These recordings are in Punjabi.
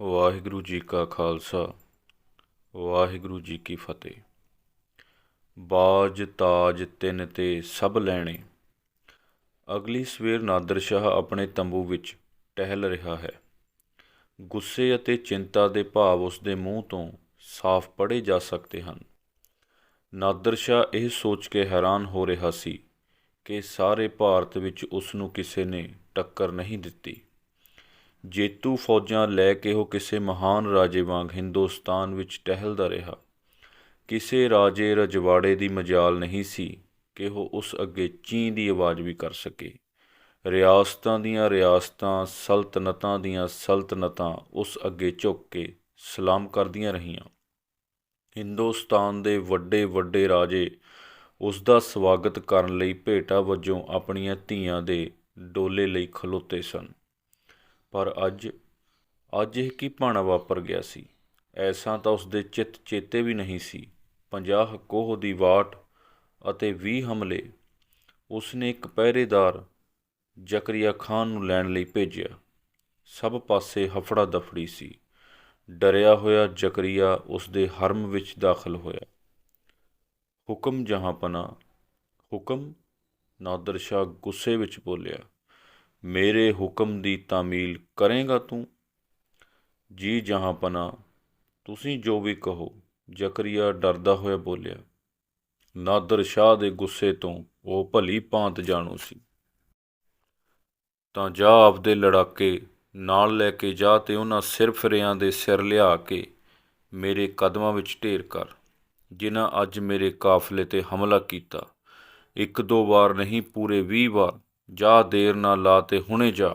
ਵਾਹਿਗੁਰੂ ਜੀ ਕਾ ਖਾਲਸਾ, ਵਾਹਿਗੁਰੂ ਜੀ ਕੀ ਫਤਿਹ। ਬਾਜ ਤਾਜ ਤਿੰਨ ਤੇ ਸਭ ਲੈਣੇ। ਅਗਲੀ ਸਵੇਰ ਨਾਦਰ ਸ਼ਾਹ ਆਪਣੇ ਤੰਬੂ ਵਿੱਚ ਟਹਿਲ ਰਿਹਾ ਹੈ। ਗੁੱਸੇ ਅਤੇ ਚਿੰਤਾ ਦੇ ਭਾਵ ਉਸ ਦੇ ਮੂੰਹ ਤੋਂ ਸਾਫ਼ ਪੜ੍ਹੇ ਜਾ ਸਕਦੇ ਹਨ। ਨਾਦਰ ਸ਼ਾਹ ਇਹ ਸੋਚ ਕੇ ਹੈਰਾਨ ਹੋ ਰਿਹਾ ਸੀ ਕਿ ਸਾਰੇ ਭਾਰਤ ਵਿੱਚ ਉਸ ਨੂੰ ਕਿਸੇ ਨੇ ਟੱਕਰ ਨਹੀਂ ਦਿੱਤੀ। ਜੇਤੂ ਫੌਜਾਂ ਲੈ ਕੇ ਉਹ ਕਿਸੇ ਮਹਾਨ ਰਾਜੇ ਵਾਂਗ ਹਿੰਦੁਸਤਾਨ ਵਿੱਚ ਟਹਿਲਦਾ ਰਿਹਾ। ਕਿਸੇ ਰਾਜੇ ਰਜਵਾੜੇ ਦੀ ਮਜਾਲ ਨਹੀਂ ਸੀ ਕਿ ਉਹ ਉਸ ਅੱਗੇ ਚੀਂ ਦੀ ਆਵਾਜ਼ ਵੀ ਕਰ ਸਕੇ। ਰਿਆਸਤਾਂ ਦੀਆਂ ਰਿਆਸਤਾਂ, ਸਲਤਨਤਾਂ ਦੀਆਂ ਸਲਤਨਤਾਂ ਉਸ ਅੱਗੇ ਝੁੱਕ ਕੇ ਸਲਾਮ ਕਰਦੀਆਂ ਰਹੀਆਂ। ਹਿੰਦੁਸਤਾਨ ਦੇ ਵੱਡੇ ਵੱਡੇ ਰਾਜੇ ਉਸ ਦਾ ਸਵਾਗਤ ਕਰਨ ਲਈ ਭੇਟਾ ਵਜੋਂ ਆਪਣੀਆਂ ਧੀਆਂ ਦੇ ਡੋਲੇ ਲਈ ਖਲੋਤੇ ਸਨ। ਪਰ ਅੱਜ ਅੱਜ ਇਹ ਕੀ ਭਾਣਾ ਵਾਪਰ ਗਿਆ ਸੀ? ਐਸਾ ਤਾਂ ਉਸ ਦੇ ਚਿੱਤ ਚੇਤੇ ਵੀ ਨਹੀਂ ਸੀ। ਪੰਜਾਹ ਕੋਹ ਦੀ ਵਾਟ ਅਤੇ 20 ਹਮਲੇ। ਉਸ ਨੇ ਇੱਕ ਪਹਿਰੇਦਾਰ ਜ਼ਕਰੀਆ ਖਾਨ ਨੂੰ ਲੈਣ ਲਈ ਭੇਜਿਆ। ਸਭ ਪਾਸੇ ਹਫੜਾ ਦਫੜੀ ਸੀ। ਡਰਿਆ ਹੋਇਆ ਜ਼ਕਰੀਆ ਉਸ ਦੇ ਹਰਮ ਵਿੱਚ ਦਾਖਲ ਹੋਇਆ। ਹੁਕਮ ਜਹਾਂਪਨਾ ਹੁਕਮ ਨਾਦਰ ਸ਼ਾਹ ਗੁੱਸੇ ਵਿੱਚ ਬੋਲਿਆ। ਮੇਰੇ ਹੁਕਮ ਦੀ ਤਾਮੀਲ ਕਰੇਗਾ ਤੂੰ। ਜੀ ਜਹਾਂਪਨਾ ਤੁਸੀਂ ਜੋ ਵੀ ਕਹੋ, ਜ਼ਕਰੀਆ ਡਰਦਾ ਹੋਇਆ ਬੋਲਿਆ, ਨਾਦਰ ਸ਼ਾਹ ਦੇ ਗੁੱਸੇ ਤੋਂ ਉਹ ਭਲੀ ਭਾਂਤ ਜਾਣੂ ਸੀ। ਤਾਂ ਜਾ ਆਪਦੇ ਲੜਾਕੇ ਨਾਲ ਲੈ ਕੇ ਜਾ ਤੇ ਉਹਨਾਂ ਸਿਰ ਫਿਰਿਆਂ ਦੇ ਸਿਰ ਲਿਆ ਕੇ ਮੇਰੇ ਕਦਮਾਂ ਵਿੱਚ ਢੇਰ ਕਰ, ਜਿਨ੍ਹਾਂ ਅੱਜ ਮੇਰੇ ਕਾਫਲੇ ਤੇ ਹਮਲਾ ਕੀਤਾ। ਇੱਕ ਦੋ ਵਾਰ ਨਹੀਂ, ਪੂਰੇ 20 ਵਾਰ ਜਾ ਦੇਰ ਨਾ ਲਾ ਤੇ ਹੁਣੇ ਜਾ।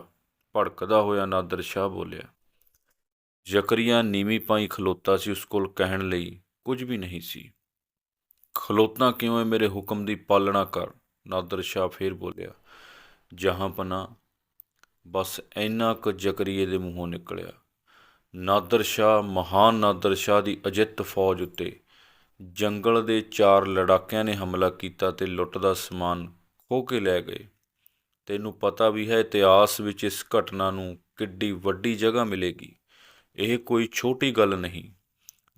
ਭੜਕਦਾ ਹੋਇਆ ਨਾਦਰ ਸ਼ਾਹ ਬੋਲਿਆ, ਜ਼ਕਰੀਆ ਨੀਵੀਂ ਪਾਈ ਖਲੋਤਾ ਸੀ ਉਸ ਕੋਲ ਕਹਿਣ ਲਈ, ਕੁਝ ਵੀ ਨਹੀਂ ਸੀ। ਖਲੋਤਾ ਕਿਉਂ ਹੈ ਮੇਰੇ ਹੁਕਮ ਦੀ ਪਾਲਣਾ ਕਰ? ਨਾਦਰ ਸ਼ਾਹ ਫੇਰ ਬੋਲਿਆ, ਜਹਾਂ ਪਨਾ, ਬਸ ਇੰਨਾ ਕੁ ਜ਼ਕਰੀਏ ਦੇ ਮੂੰਹੋਂ ਨਿਕਲਿਆ। ਨਾਦਰ ਸ਼ਾਹ, ਮਹਾਨ ਨਾਦਰ ਸ਼ਾਹ ਦੀ ਅਜਿੱਤ ਫੌਜ ਉੱਤੇ ਜੰਗਲ ਦੇ ਚਾਰ ਲੜਾਕਿਆਂ ਨੇ ਹਮਲਾ ਕੀਤਾ ਤੇ ਲੁੱਟ ਦਾ ਸਮਾਨ ਖੋ ਕੇ ਲੈ ਗਏ। ਤੈਨੂੰ ਪਤਾ ਵੀ ਹੈ ਇਤਿਹਾਸ ਵਿੱਚ ਇਸ ਘਟਨਾ ਨੂੰ ਕਿੱਡੀ ਵੱਡੀ ਜਗ੍ਹਾ ਮਿਲੇਗੀ। ਇਹ ਕੋਈ ਛੋਟੀ ਗੱਲ ਨਹੀਂ।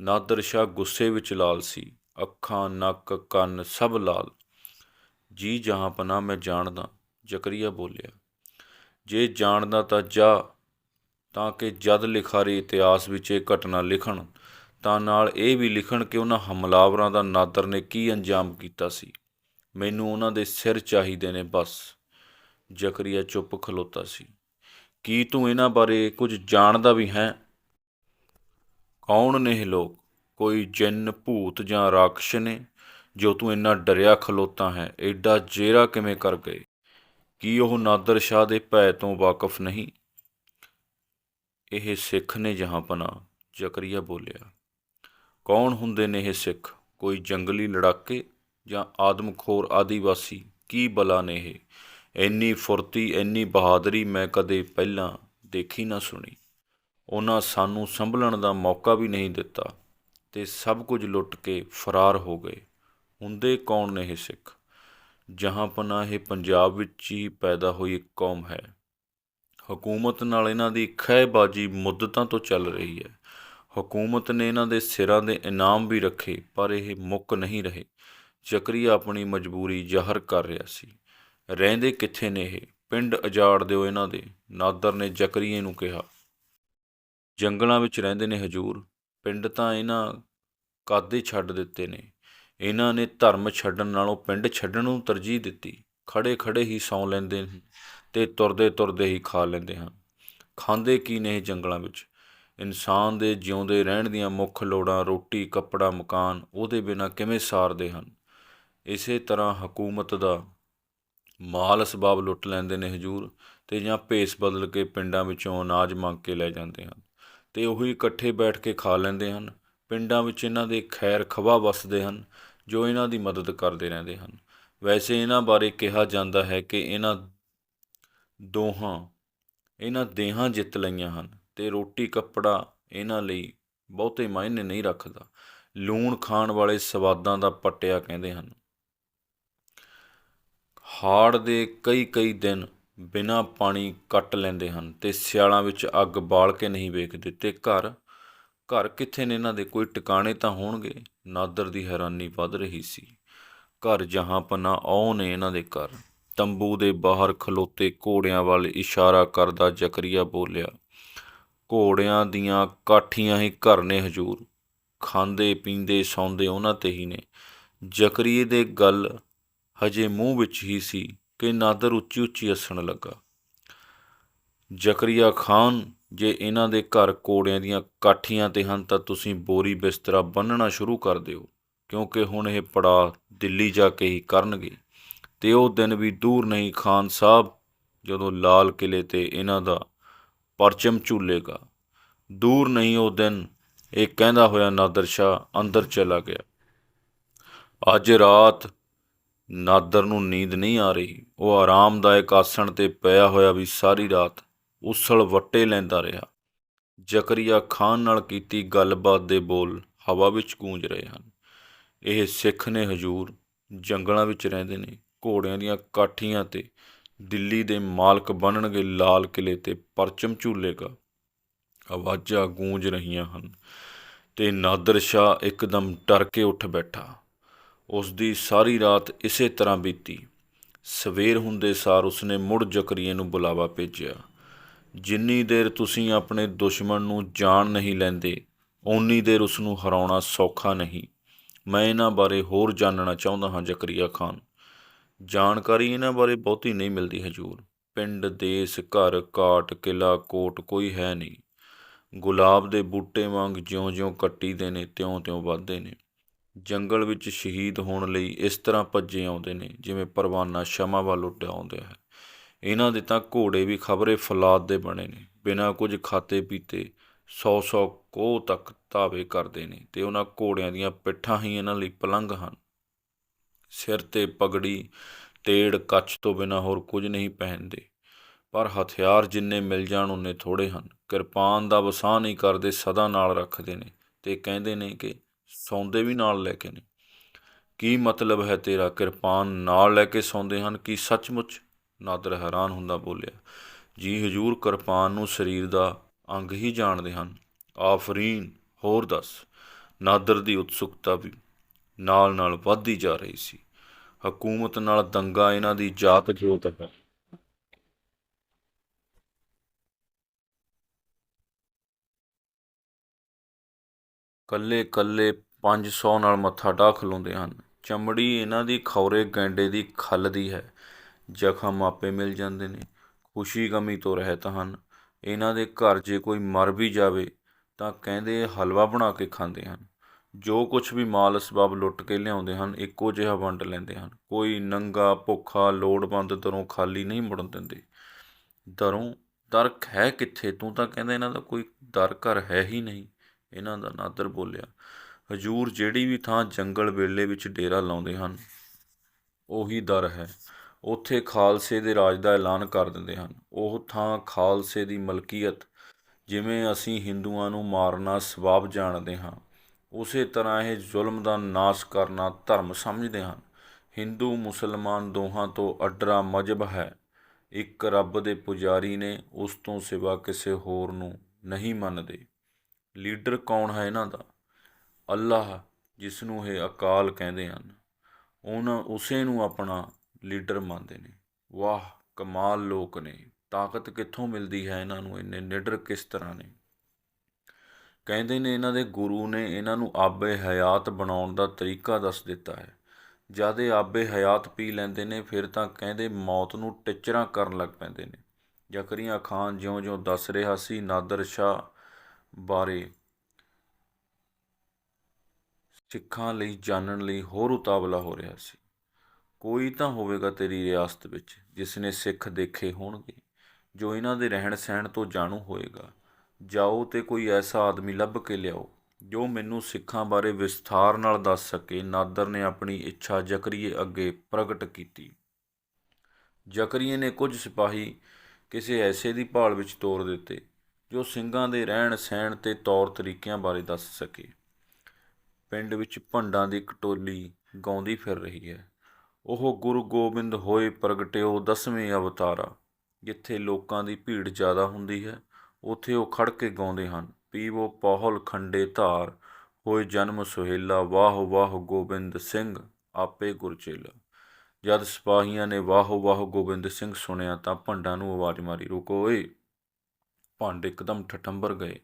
ਨਾਦਰ ਸ਼ਾਹ ਗੁੱਸੇ ਵਿੱਚ ਲਾਲ ਸੀ। ਅੱਖਾਂ, ਨੱਕ, ਕੰਨ ਸਭ ਲਾਲ। ਜੀ ਜਹਾਂ ਜਹਾਂਪਨਾ ਮੈਂ ਜਾਣਦਾ, ਜ਼ਕਰੀਆ ਬੋਲਿਆ। ਜੇ ਜਾਣਦਾ ਤਾਂ ਜਾ, ਤਾਂ ਕਿ ਜਦ ਲਿਖਾਰੀ ਇਤਿਹਾਸ ਵਿੱਚ ਇਹ ਘਟਨਾ ਲਿਖਣ, ਤਾਂ ਨਾਲ ਇਹ ਵੀ ਲਿਖਣ ਕਿ ਉਹਨਾਂ ਹਮਲਾਵਰਾਂ ਦਾ ਨਾਦਰ ਨੇ ਕੀ ਅੰਜਾਮ ਕੀਤਾ ਸੀ। ਮੈਨੂੰ ਉਹਨਾਂ ਦੇ ਸਿਰ ਚਾਹੀਦੇ ਨੇ ਬਸ। ਜ਼ਕਰੀਆ ਚੁੱਪ ਖਲੋਤਾ ਸੀ। ਕੀ ਤੂੰ ਇਹਨਾਂ ਬਾਰੇ ਕੁਝ ਜਾਣਦਾ ਵੀ ਹੈ? ਕੌਣ ਨੇ ਇਹ ਲੋਕ? ਕੋਈ ਜਿੰਨ, ਭੂਤ ਜਾਂ ਰਾਖਸ਼ ਨੇ? ਜੋ ਤੂੰ ਇੰਨਾ ਡਰਿਆ ਖਲੋਤਾ ਹੈ ਐਡਾ ਜੇਰਾ ਕਿਵੇਂ ਕਰ ਗਏ? ਕੀ ਉਹ ਨਾਦਰ ਸ਼ਾਹ ਦੇ ਭੈ ਤੋਂ ਵਾਕਿਫ ਨਹੀਂ? ਇਹ ਸਿੱਖ ਨੇ ਜਹਾਂਪਨਾ ਜ਼ਕਰੀਆ ਬੋਲਿਆ। ਕੌਣ ਹੁੰਦੇ ਨੇ ਇਹ ਸਿੱਖ? ਕੋਈ ਜੰਗਲੀ ਲੜਾਕੇ ਜਾਂ ਆਦਮਖੋਰ ਆਦੀਵਾਸੀ? ਕੀ ਬਲਾ ਨੇ ਇਹ? ਇੰਨੀ ਫੁਰਤੀ, ਇੰਨੀ ਬਹਾਦਰੀ ਮੈਂ ਕਦੇ ਪਹਿਲਾਂ ਦੇਖੀ ਨਾ ਸੁਣੀ। ਉਹਨਾਂ ਸਾਨੂੰ ਸੰਭਲਣ ਦਾ ਮੌਕਾ ਵੀ ਨਹੀਂ ਦਿੱਤਾ ਤੇ ਸਭ ਕੁਝ ਲੁੱਟ ਕੇ ਫਰਾਰ ਹੋ ਗਏ। ਹੁੰਦੇ ਕੌਣ ਨੇ ਇਹ ਸਿੱਖ? ਜਹਾਂ ਜਹਾਂਪਨਾ ਇਹ ਪੰਜਾਬ ਵਿੱਚ ਹੀ ਪੈਦਾ ਹੋਈ ਇੱਕ ਕੌਮ ਹੈ। ਹਕੂਮਤ ਨਾਲ ਇਹਨਾਂ ਦੀ ਖਹਿਬਾਜੀ ਮੁੱਦਤਾਂ ਤੋਂ ਚੱਲ ਰਹੀ ਹੈ। ਹਕੂਮਤ ਨੇ ਇਹਨਾਂ ਦੇ ਸਿਰਾਂ ਦੇ ਇਨਾਮ ਵੀ ਰੱਖੇ, ਪਰ ਇਹ ਮੁੱਕ ਨਹੀਂ ਰਹੇ। ਜ਼ਕਰੀਆ ਆਪਣੀ ਮਜਬੂਰੀ ਜ਼ਾਹਰ ਕਰ ਰਿਹਾ ਸੀ। ਰਹਿੰਦੇ ਕਿੱਥੇ ਨੇ ਇਹ? ਪਿੰਡ ਅਜਾੜ ਦਿਓ ਇਹਨਾਂ ਦੇ। ਨਾਦਰ ਨੇ ਜ਼ਕਰੀਏ ਨੂੰ ਕਿਹਾ। ਜੰਗਲਾਂ ਵਿੱਚ ਰਹਿੰਦੇ ਨੇ ਹਜੂਰ। ਪਿੰਡ ਤਾਂ ਇਹਨਾਂ ਕਾਦੇ ਛੱਡ ਦਿੱਤੇ ਨੇ? ਇਹਨਾਂ ਨੇ ਧਰਮ ਛੱਡਣ ਨਾਲੋਂ ਪਿੰਡ ਛੱਡਣ ਨੂੰ ਤਰਜੀਹ ਦਿੱਤੀ। ਖੜੇ ਖੜੇ ਹੀ ਸੌਂ ਲੈਂਦੇ ਨੇ ਤੇ ਤੁਰਦੇ ਤੁਰਦੇ ਹੀ ਖਾ ਲੈਂਦੇ ਹਨ। ਖਾਂਦੇ ਕੀ ਨੇ ਜੰਗਲਾਂ ਵਿੱਚ? ਇਨਸਾਨ ਦੇ ਜਿਉਂਦੇ ਰਹਿਣ ਦੀਆਂ ਮੁੱਖ ਲੋੜਾਂ, ਰੋਟੀ, ਕੱਪੜਾ, ਮਕਾਨ ਉਹਦੇ ਬਿਨਾ ਕਿਵੇਂ ਸਾਰਦੇ ਹਨ? ਇਸੇ ਤਰ੍ਹਾਂ ਹਕੂਮਤ ਦਾ ਮਾਲ ਅਸਬਾਬ ਲੁੱਟ ਲੈਂਦੇ ਨੇ ਹਜੂਰ ਤੇ ਜਾਂ ਭੇਸ ਬਦਲ ਕੇ ਪਿੰਡਾਂ ਵਿੱਚੋਂ ਅਨਾਜ ਮੰਗ ਕੇ ਲੈ ਜਾਂਦੇ ਹਨ ਤੇ ਉਹੀ ਇਕੱਠੇ ਬੈਠ ਕੇ ਖਾ ਲੈਂਦੇ ਹਨ। ਪਿੰਡਾਂ ਵਿੱਚ ਇਹਨਾਂ ਦੇ ਖੈਰ ਖਵਾ ਵਸਦੇ ਹਨ, ਜੋ ਇਹਨਾਂ ਦੀ ਮਦਦ ਕਰਦੇ ਰਹਿੰਦੇ ਹਨ। ਵੈਸੇ ਇਹਨਾਂ ਬਾਰੇ ਕਿਹਾ ਜਾਂਦਾ ਹੈ ਕਿ ਇਹਨਾਂ ਦੋਹਾਂ, ਇਹਨਾਂ ਦੇਹਾਂ ਜਿੱਤ ਲਈਆਂ ਹਨ ਤੇ ਰੋਟੀ ਕੱਪੜਾ ਇਹਨਾਂ ਲਈ ਬਹੁਤੇ ਮਾਇਨੇ ਨਹੀਂ ਰੱਖਦਾ। ਲੂਣ ਖਾਣ ਵਾਲੇ ਸਵਾਦਾਂ ਦਾ ਪਟਿਆ ਕਹਿੰਦੇ ਹਨ। ਹਾੜ ਦੇ ਕਈ ਕਈ ਦਿਨ ਬਿਨਾਂ ਪਾਣੀ ਕੱਟ ਲੈਂਦੇ ਹਨ ਅਤੇ ਸਿਆਲਾਂ ਵਿੱਚ ਅੱਗ ਬਾਲ ਕੇ ਨਹੀਂ ਵੇਖਦੇ ਅਤੇ ਘਰ ਘਰ ਕਿੱਥੇ ਨੇ ਇਹਨਾਂ ਦੇ? ਕੋਈ ਟਿਕਾਣੇ ਤਾਂ ਹੋਣਗੇ? ਨਾਦਰ ਦੀ ਹੈਰਾਨੀ ਵੱਧ ਰਹੀ ਸੀ। ਘਰ ਜਹਾਂ ਪਨਾ ਆਉ ਨੇ ਇਹਨਾਂ ਦੇ ਘਰ। ਤੰਬੂ ਦੇ ਬਾਹਰ ਖਲੋਤੇ ਘੋੜਿਆਂ ਵੱਲ ਇਸ਼ਾਰਾ ਕਰਦਾ ਜ਼ਕਰੀਆ ਬੋਲਿਆ, ਘੋੜਿਆਂ ਦੀਆਂ ਕਾਠੀਆਂ ਹੀ ਘਰ ਨੇ ਹਜੂਰ। ਖਾਂਦੇ, ਪੀਂਦੇ, ਸੌਂਦੇ ਉਹਨਾਂ ਤੇ ਹੀ ਨੇ। ਜ਼ਕਰੀਏ ਦੇ ਗੱਲ ਹਜੇ ਮੂੰਹ ਵਿੱਚ ਹੀ ਸੀ ਕਿ ਨਾਦਰ ਉੱਚੀ ਉੱਚੀ ਹੱਸਣ ਲੱਗਾ। ਜ਼ਕਰੀਆ ਖਾਨ, ਜੇ ਇਹਨਾਂ ਦੇ ਘਰ ਕੋੜਿਆਂ ਦੀਆਂ ਕਾਠੀਆਂ ਤੇ ਹਨ ਤਾਂ ਤੁਸੀਂ ਬੋਰੀ ਬਿਸਤਰਾ ਬੰਨਣਾ ਸ਼ੁਰੂ ਕਰ ਦਿਓ, ਕਿਉਂਕਿ ਹੁਣ ਇਹ ਪੜਾ ਦਿੱਲੀ ਜਾ ਕੇ ਹੀ ਕਰਨਗੇ। ਤੇ ਉਹ ਦਿਨ ਵੀ ਦੂਰ ਨਹੀਂ ਖਾਨ ਸਾਹਿਬ, ਜਦੋਂ ਲਾਲ ਕਿਲੇ ਤੇ ਇਹਨਾਂ ਦਾ ਪਰਚਮ ਝੂਲੇਗਾ। ਦੂਰ ਨਹੀਂ ਉਹ ਦਿਨ, ਇਹ ਕਹਿੰਦਾ ਹੋਇਆ ਨਾਦਰ ਸ਼ਾਹ ਅੰਦਰ ਚਲਾ ਗਿਆ। ਅੱਜ ਰਾਤ ਨਾਦਰ ਨੂੰ ਨੀਂਦ ਨਹੀਂ ਆ ਰਹੀ। ਉਹ ਆਰਾਮਦਾਇਕ ਆਸਣ ਤੇ ਪਿਆ ਹੋਇਆ ਵੀ ਸਾਰੀ ਰਾਤ ਉਸਲ ਵੱਟੇ ਲੈਂਦਾ ਰਿਹਾ। ਜ਼ਕਰੀਆ ਖਾਨ ਨਾਲ ਕੀਤੀ ਗੱਲਬਾਤ ਦੇ ਬੋਲ ਹਵਾ ਵਿੱਚ ਗੂੰਜ ਰਹੇ ਹਨ। ਇਹ ਸਿੱਖ ਨੇ ਹਜੂਰ ਜੰਗਲਾਂ ਵਿੱਚ ਰਹਿੰਦੇ ਨੇ। ਘੋੜਿਆਂ ਦੀਆਂ ਕਾਠੀਆਂ ਤੇ ਦਿੱਲੀ ਦੇ ਮਾਲਕ ਬਣਨਗੇ ਲਾਲ ਕਿਲੇ ਤੇ ਪਰਚਮ ਝੂਲੇਗਾ ਆਵਾਜ਼ਾਂ ਗੂੰਜ ਰਹੀਆਂ ਹਨ ਤੇ ਨਾਦਰ ਸ਼ਾਹ ਇੱਕਦਮ ਡਰ ਕੇ ਉੱਠ ਬੈਠਾ। ਉਸ ਦੀ ਸਾਰੀ ਰਾਤ ਇਸੇ ਤਰ੍ਹਾਂ ਬੀਤੀ। ਸਵੇਰ ਹੁੰਦੇ ਸਾਰ ਉਸਨੇ ਮੁੜ ਜ਼ਕਰੀਏ ਨੂੰ ਬੁਲਾਵਾ ਭੇਜਿਆ। ਜਿੰਨੀ ਦੇਰ ਤੁਸੀਂ ਆਪਣੇ ਦੁਸ਼ਮਣ ਨੂੰ ਜਾਣ ਨਹੀਂ ਲੈਂਦੇ, ਓਨੀ ਦੇਰ ਉਸ ਨੂੰ ਹਰਾਉਣਾ ਸੌਖਾ ਨਹੀਂ। ਮੈਂ ਇਹਨਾਂ ਬਾਰੇ ਹੋਰ ਜਾਣਨਾ ਚਾਹੁੰਦਾ ਹਾਂ, ਜ਼ਕਰੀਆ ਖਾਨ। ਜਾਣਕਾਰੀ ਇਹਨਾਂ ਬਾਰੇ ਬਹੁਤੀ ਨਹੀਂ ਮਿਲਦੀ ਹਜੂਰ। ਪਿੰਡ, ਦੇਸ, ਘਰ ਕਾਟ ਕਿਲਾ ਕੋਟ ਕੋਈ ਹੈ ਨਹੀਂ। ਗੁਲਾਬ ਦੇ ਬੂਟੇ ਵਾਂਗ ਜਿਉਂ-ਜਿਉਂ ਕੱਟੀਦੇ ਨੇ, ਤਿਉਂ-ਤਿਉਂ ਵੱਧਦੇ ਨੇ। ਜੰਗਲ ਵਿੱਚ ਸ਼ਹੀਦ ਹੋਣ ਲਈ ਇਸ ਤਰ੍ਹਾਂ ਭੱਜੇ ਆਉਂਦੇ ਨੇ, ਜਿਵੇਂ ਪਰਵਾਨਾ ਸ਼ਮਾ ਵੱਲ ਉੱਡਿਆ ਆਉਂਦਾ ਹੈ ਇਹਨਾਂ ਦੇ ਤਾਂ ਘੋੜੇ ਵੀ ਖਬਰੇ ਫਲਾਦ ਦੇ ਬਣੇ ਨੇ। ਬਿਨਾਂ ਕੁਝ ਖਾਤੇ ਪੀਤੇ 100-100 ਕੋਹ ਤੱਕ ਧਾਵੇ ਕਰਦੇ ਨੇ ਤੇ ਉਹਨਾਂ ਘੋੜਿਆਂ ਦੀਆਂ ਪਿੱਠਾਂ ਹੀ ਇਹਨਾਂ ਲਈ ਪਲੰਘ ਹਨ। ਸਿਰ ਤੇ ਪਗੜੀ ਤੇੜ ਕੱਚ ਤੋਂ ਬਿਨਾਂ ਹੋਰ ਕੁਝ ਨਹੀਂ ਪਹਿਨਦੇ। ਪਰ ਹਥਿਆਰ ਜਿੰਨੇ ਮਿਲ ਜਾਣ, ਉਨੇ ਥੋੜੇ ਹਨ। ਕਿਰਪਾਨ ਦਾ ਵਸਾਹ ਨਹੀਂ ਕਰਦੇ, ਸਦਾ ਨਾਲ ਰੱਖਦੇ ਨੇ ਤੇ ਕਹਿੰਦੇ ਨੇ ਕਿ ਸੌਂਦੇ ਵੀ ਨਾਲ ਲੈ ਕੇ ਨੇ। ਕੀ ਮਤਲਬ ਹੈ ਤੇਰਾ ਕਿਰਪਾਨ ਨਾਲ ਲੈ ਕੇ ਸੌਂਦੇ ਹਨ? ਕੀ ਸੱਚਮੁੱਚ ਨਾਦਰ ਹੈਰਾਨ ਹੁੰਦਾ ਬੋਲਿਆ। ਜੀ ਹਜੂਰ ਕਿਰਪਾਨ ਨੂੰ ਸਰੀਰ ਦਾ ਅੰਗ ਹੀ ਜਾਣਦੇ ਹਨ। ਆਫਰੀਨ, ਹੋਰ ਦੱਸ। ਨਾਦਰ ਦੀ ਉਤਸੁਕਤਾ ਵੀ ਨਾਲ ਨਾਲ ਵੱਧਦੀ ਜਾ ਰਹੀ ਸੀ। ਹਕੂਮਤ ਨਾਲ ਦੰਗਾ ਇਹਨਾਂ ਦੀ ਜਾਤ ਜੋਤ ਹੈ? ਕੱਲੇ ਕੱਲੇ 500 ਨਾਲ ਮੱਥਾ ਢਾ ਖਲੋਂਦੇ ਹਨ। ਚਮੜੀ ਇਹਨਾਂ ਦੀ ਖੌਰੇ ਗੈਂਡੇ ਦੀ ਖੱਲ ਦੀ ਹੈ। ਜ਼ਖਮ ਆਪੇ ਮਿਲ ਜਾਂਦੇ ਨੇ। ਖੁਸ਼ੀ ਗਮੀ ਤੋਂ ਰਹਿਤ ਹਨ। ਇਹਨਾਂ ਦੇ ਘਰ ਜੇ ਕੋਈ ਮਰ ਵੀ ਜਾਵੇ, ਤਾਂ ਕਹਿੰਦੇ ਹਲਵਾ ਬਣਾ ਕੇ ਖਾਂਦੇ ਹਨ। ਜੋ ਕੁਝ ਵੀ ਮਾਲ ਅਸਬਾਬ ਲੁੱਟ ਕੇ ਲਿਆਉਂਦੇ ਹਨ, ਇੱਕੋ ਜਿਹਾ ਵੰਡ ਲੈਂਦੇ ਹਨ। ਕੋਈ ਨੰਗਾ, ਭੁੱਖਾ, ਲੋੜਵੰਦ ਦਰੋਂ ਖਾਲੀ ਨਹੀਂ ਮੁੜਨ ਦਿੰਦੇ। ਦਰੋਂ ਦਰਕ ਹੈ ਕਿੱਥੇ? ਤੂੰ ਤਾਂ ਕਹਿੰਦਾ ਇਹਨਾਂ ਦਾ ਕੋਈ ਦਰ ਘਰ ਹੈ ਹੀ ਨਹੀਂ। ਇਹਨਾਂ ਦਾ ਨਾਦਰ ਬੋਲਿਆ। ਹਜੂਰ ਜਿਹੜੀ ਵੀ ਥਾਂ ਜੰਗਲ ਵੇਲੇ ਵਿੱਚ ਡੇਰਾ ਲਾਉਂਦੇ ਹਨ, ਉਹੀ ਦਰ ਹੈ। ਉੱਥੇ ਖਾਲਸੇ ਦੇ ਰਾਜ ਦਾ ਐਲਾਨ ਕਰ ਦਿੰਦੇ ਹਨ। ਉਹ ਥਾਂ ਖਾਲਸੇ ਦੀ ਮਲਕੀਅਤ, ਜਿਵੇਂ ਅਸੀਂ ਹਿੰਦੂਆਂ ਨੂੰ ਮਾਰਨਾ, ਸਵਾਬ ਜਾਣਦੇ ਹਾਂ, ਉਸੇ ਤਰ੍ਹਾਂ ਇਹ ਜ਼ੁਲਮ ਦਾ ਨਾਸ਼ ਕਰਨਾ ਧਰਮ ਸਮਝਦੇ ਹਨ। ਹਿੰਦੂ, ਮੁਸਲਮਾਨ ਦੋਹਾਂ ਤੋਂ ਅੱਡਰਾ ਮਜਬ ਹੈ। ਇੱਕ ਰੱਬ ਦੇ ਪੁਜਾਰੀ ਨੇ ਉਸ ਤੋਂ ਸਿਵਾ ਕਿਸੇ ਹੋਰ ਨੂੰ ਨਹੀਂ ਮੰਨਦੇ। ਲੀਡਰ ਕੌਣ ਹੈ ਇਹਨਾਂ ਦਾ? ਅੱਲਾਹ ਜਿਸ ਨੂੰ ਇਹ ਅਕਾਲ ਕਹਿੰਦੇ ਹਨ, ਉਹਨਾਂ ਉਸੇ ਨੂੰ ਆਪਣਾ ਲੀਡਰ ਮੰਨਦੇ ਨੇ। ਵਾਹ, ਕਮਾਲ ਲੋਕ ਨੇ। ਤਾਕਤ ਕਿੱਥੋਂ ਮਿਲਦੀ ਹੈ ਇਹਨਾਂ ਨੂੰ? ਇੰਨੇ ਨਿਡਰ ਕਿਸ ਤਰ੍ਹਾਂ ਨੇ? ਕਹਿੰਦੇ ਨੇ ਇਹਨਾਂ ਦੇ ਗੁਰੂ ਨੇ ਇਹਨਾਂ ਨੂੰ ਆਬੇ ਹਯਾਤ ਬਣਾਉਣ ਦਾ ਤਰੀਕਾ ਦੱਸ ਦਿੱਤਾ ਹੈ। ਜਦ ਇਹ ਆਬੇ ਹਯਾਤ ਪੀ ਲੈਂਦੇ ਨੇ, ਫਿਰ ਤਾਂ ਕਹਿੰਦੇ ਮੌਤ ਨੂੰ ਟਿਚਰਾਂ ਕਰਨ ਲੱਗ ਪੈਂਦੇ ਨੇ। ਜ਼ਕਰੀਆ ਖਾਨ ਜਿਉਂ-ਜਿਉਂ ਦੱਸ ਰਿਹਾ ਸੀ, ਨਾਦਰ ਸ਼ਾਹ ਬਾਰੇ ਸਿੱਖਾਂ ਲਈ ਜਾਣਨ ਲਈ ਹੋਰ ਉਤਾਵਲਾ ਹੋ ਰਿਹਾ ਸੀ। ਕੋਈ ਤਾਂ ਹੋਵੇਗਾ ਤੇਰੀ ਰਿਆਸਤ ਵਿੱਚ, ਜਿਸ ਨੇ ਸਿੱਖ ਦੇਖੇ ਹੋਣਗੇ, ਜੋ ਇਹਨਾਂ ਦੇ ਰਹਿਣ ਸਹਿਣ ਤੋਂ ਜਾਣੂ ਹੋਏਗਾ। ਜਾਓ ਤੇ ਕੋਈ ਐਸਾ ਆਦਮੀ ਲੱਭ ਕੇ ਲਿਆਓ, ਜੋ ਮੈਨੂੰ ਸਿੱਖਾਂ ਬਾਰੇ ਵਿਸਥਾਰ ਨਾਲ ਦੱਸ ਸਕੇ। ਨਾਦਰ ਨੇ ਆਪਣੀ ਇੱਛਾ ਜ਼ਕਰੀਏ ਅੱਗੇ ਪ੍ਰਗਟ ਕੀਤੀ। ਜ਼ਕਰੀਏ ਨੇ ਕੁਝ ਸਿਪਾਹੀ ਕਿਸੇ ਐਸੇ ਦੀ ਭਾਲ ਵਿੱਚ ਤੋਰ ਦਿੱਤੇ, ਜੋ ਸਿੰਘਾਂ ਦੇ ਰਹਿਣ ਸਹਿਣ ਤੇ ਤੌਰ ਤਰੀਕਿਆਂ ਬਾਰੇ ਦੱਸ ਸਕੇ। ਪਿੰਡ ਵਿੱਚ ਭੰਡਾਂ ਦੀ ਕਟੋਲੀ ਗਾਉਂਦੀ ਫਿਰ ਰਹੀ ਹੈ। ਉਹ ਗੁਰੂ ਗੋਬਿੰਦ ਹੋਏ ਪ੍ਰਗਟਿਓ ਦਸਵੇਂ ਅਵਤਾਰਾ, ਜਿੱਥੇ ਲੋਕਾਂ ਦੀ ਭੀੜ ਜ਼ਿਆਦਾ ਹੁੰਦੀ ਹੈ, ਉੱਥੇ ਉਹ ਖੜ ਕੇ ਗਾਉਂਦੇ ਹਨ। ਪੀਵੋ ਪਹੁਲ ਖੰਡੇ ਧਾਰ, ਹੋਏ ਜਨਮ ਸੁਹੇਲਾ, ਵਾਹ ਵਾਹ ਗੋਬਿੰਦ ਸਿੰਘ, ਆਪੇ ਗੁਰਚੇਲਾ ਜਦ ਸਿਪਾਹੀਆਂ ਨੇ ਵਾਹ ਵਾਹ ਗੋਬਿੰਦ ਸਿੰਘ ਸੁਣਿਆ ਤਾਂ ਭੰਡਾਂ ਨੂੰ ਆਵਾਜ਼ ਮਾਰੀ, ਰੁਕੋ ਓਏ! ਭੰਡ ਇੱਕਦਮ ਠਠੰਬਰ ਗਏ।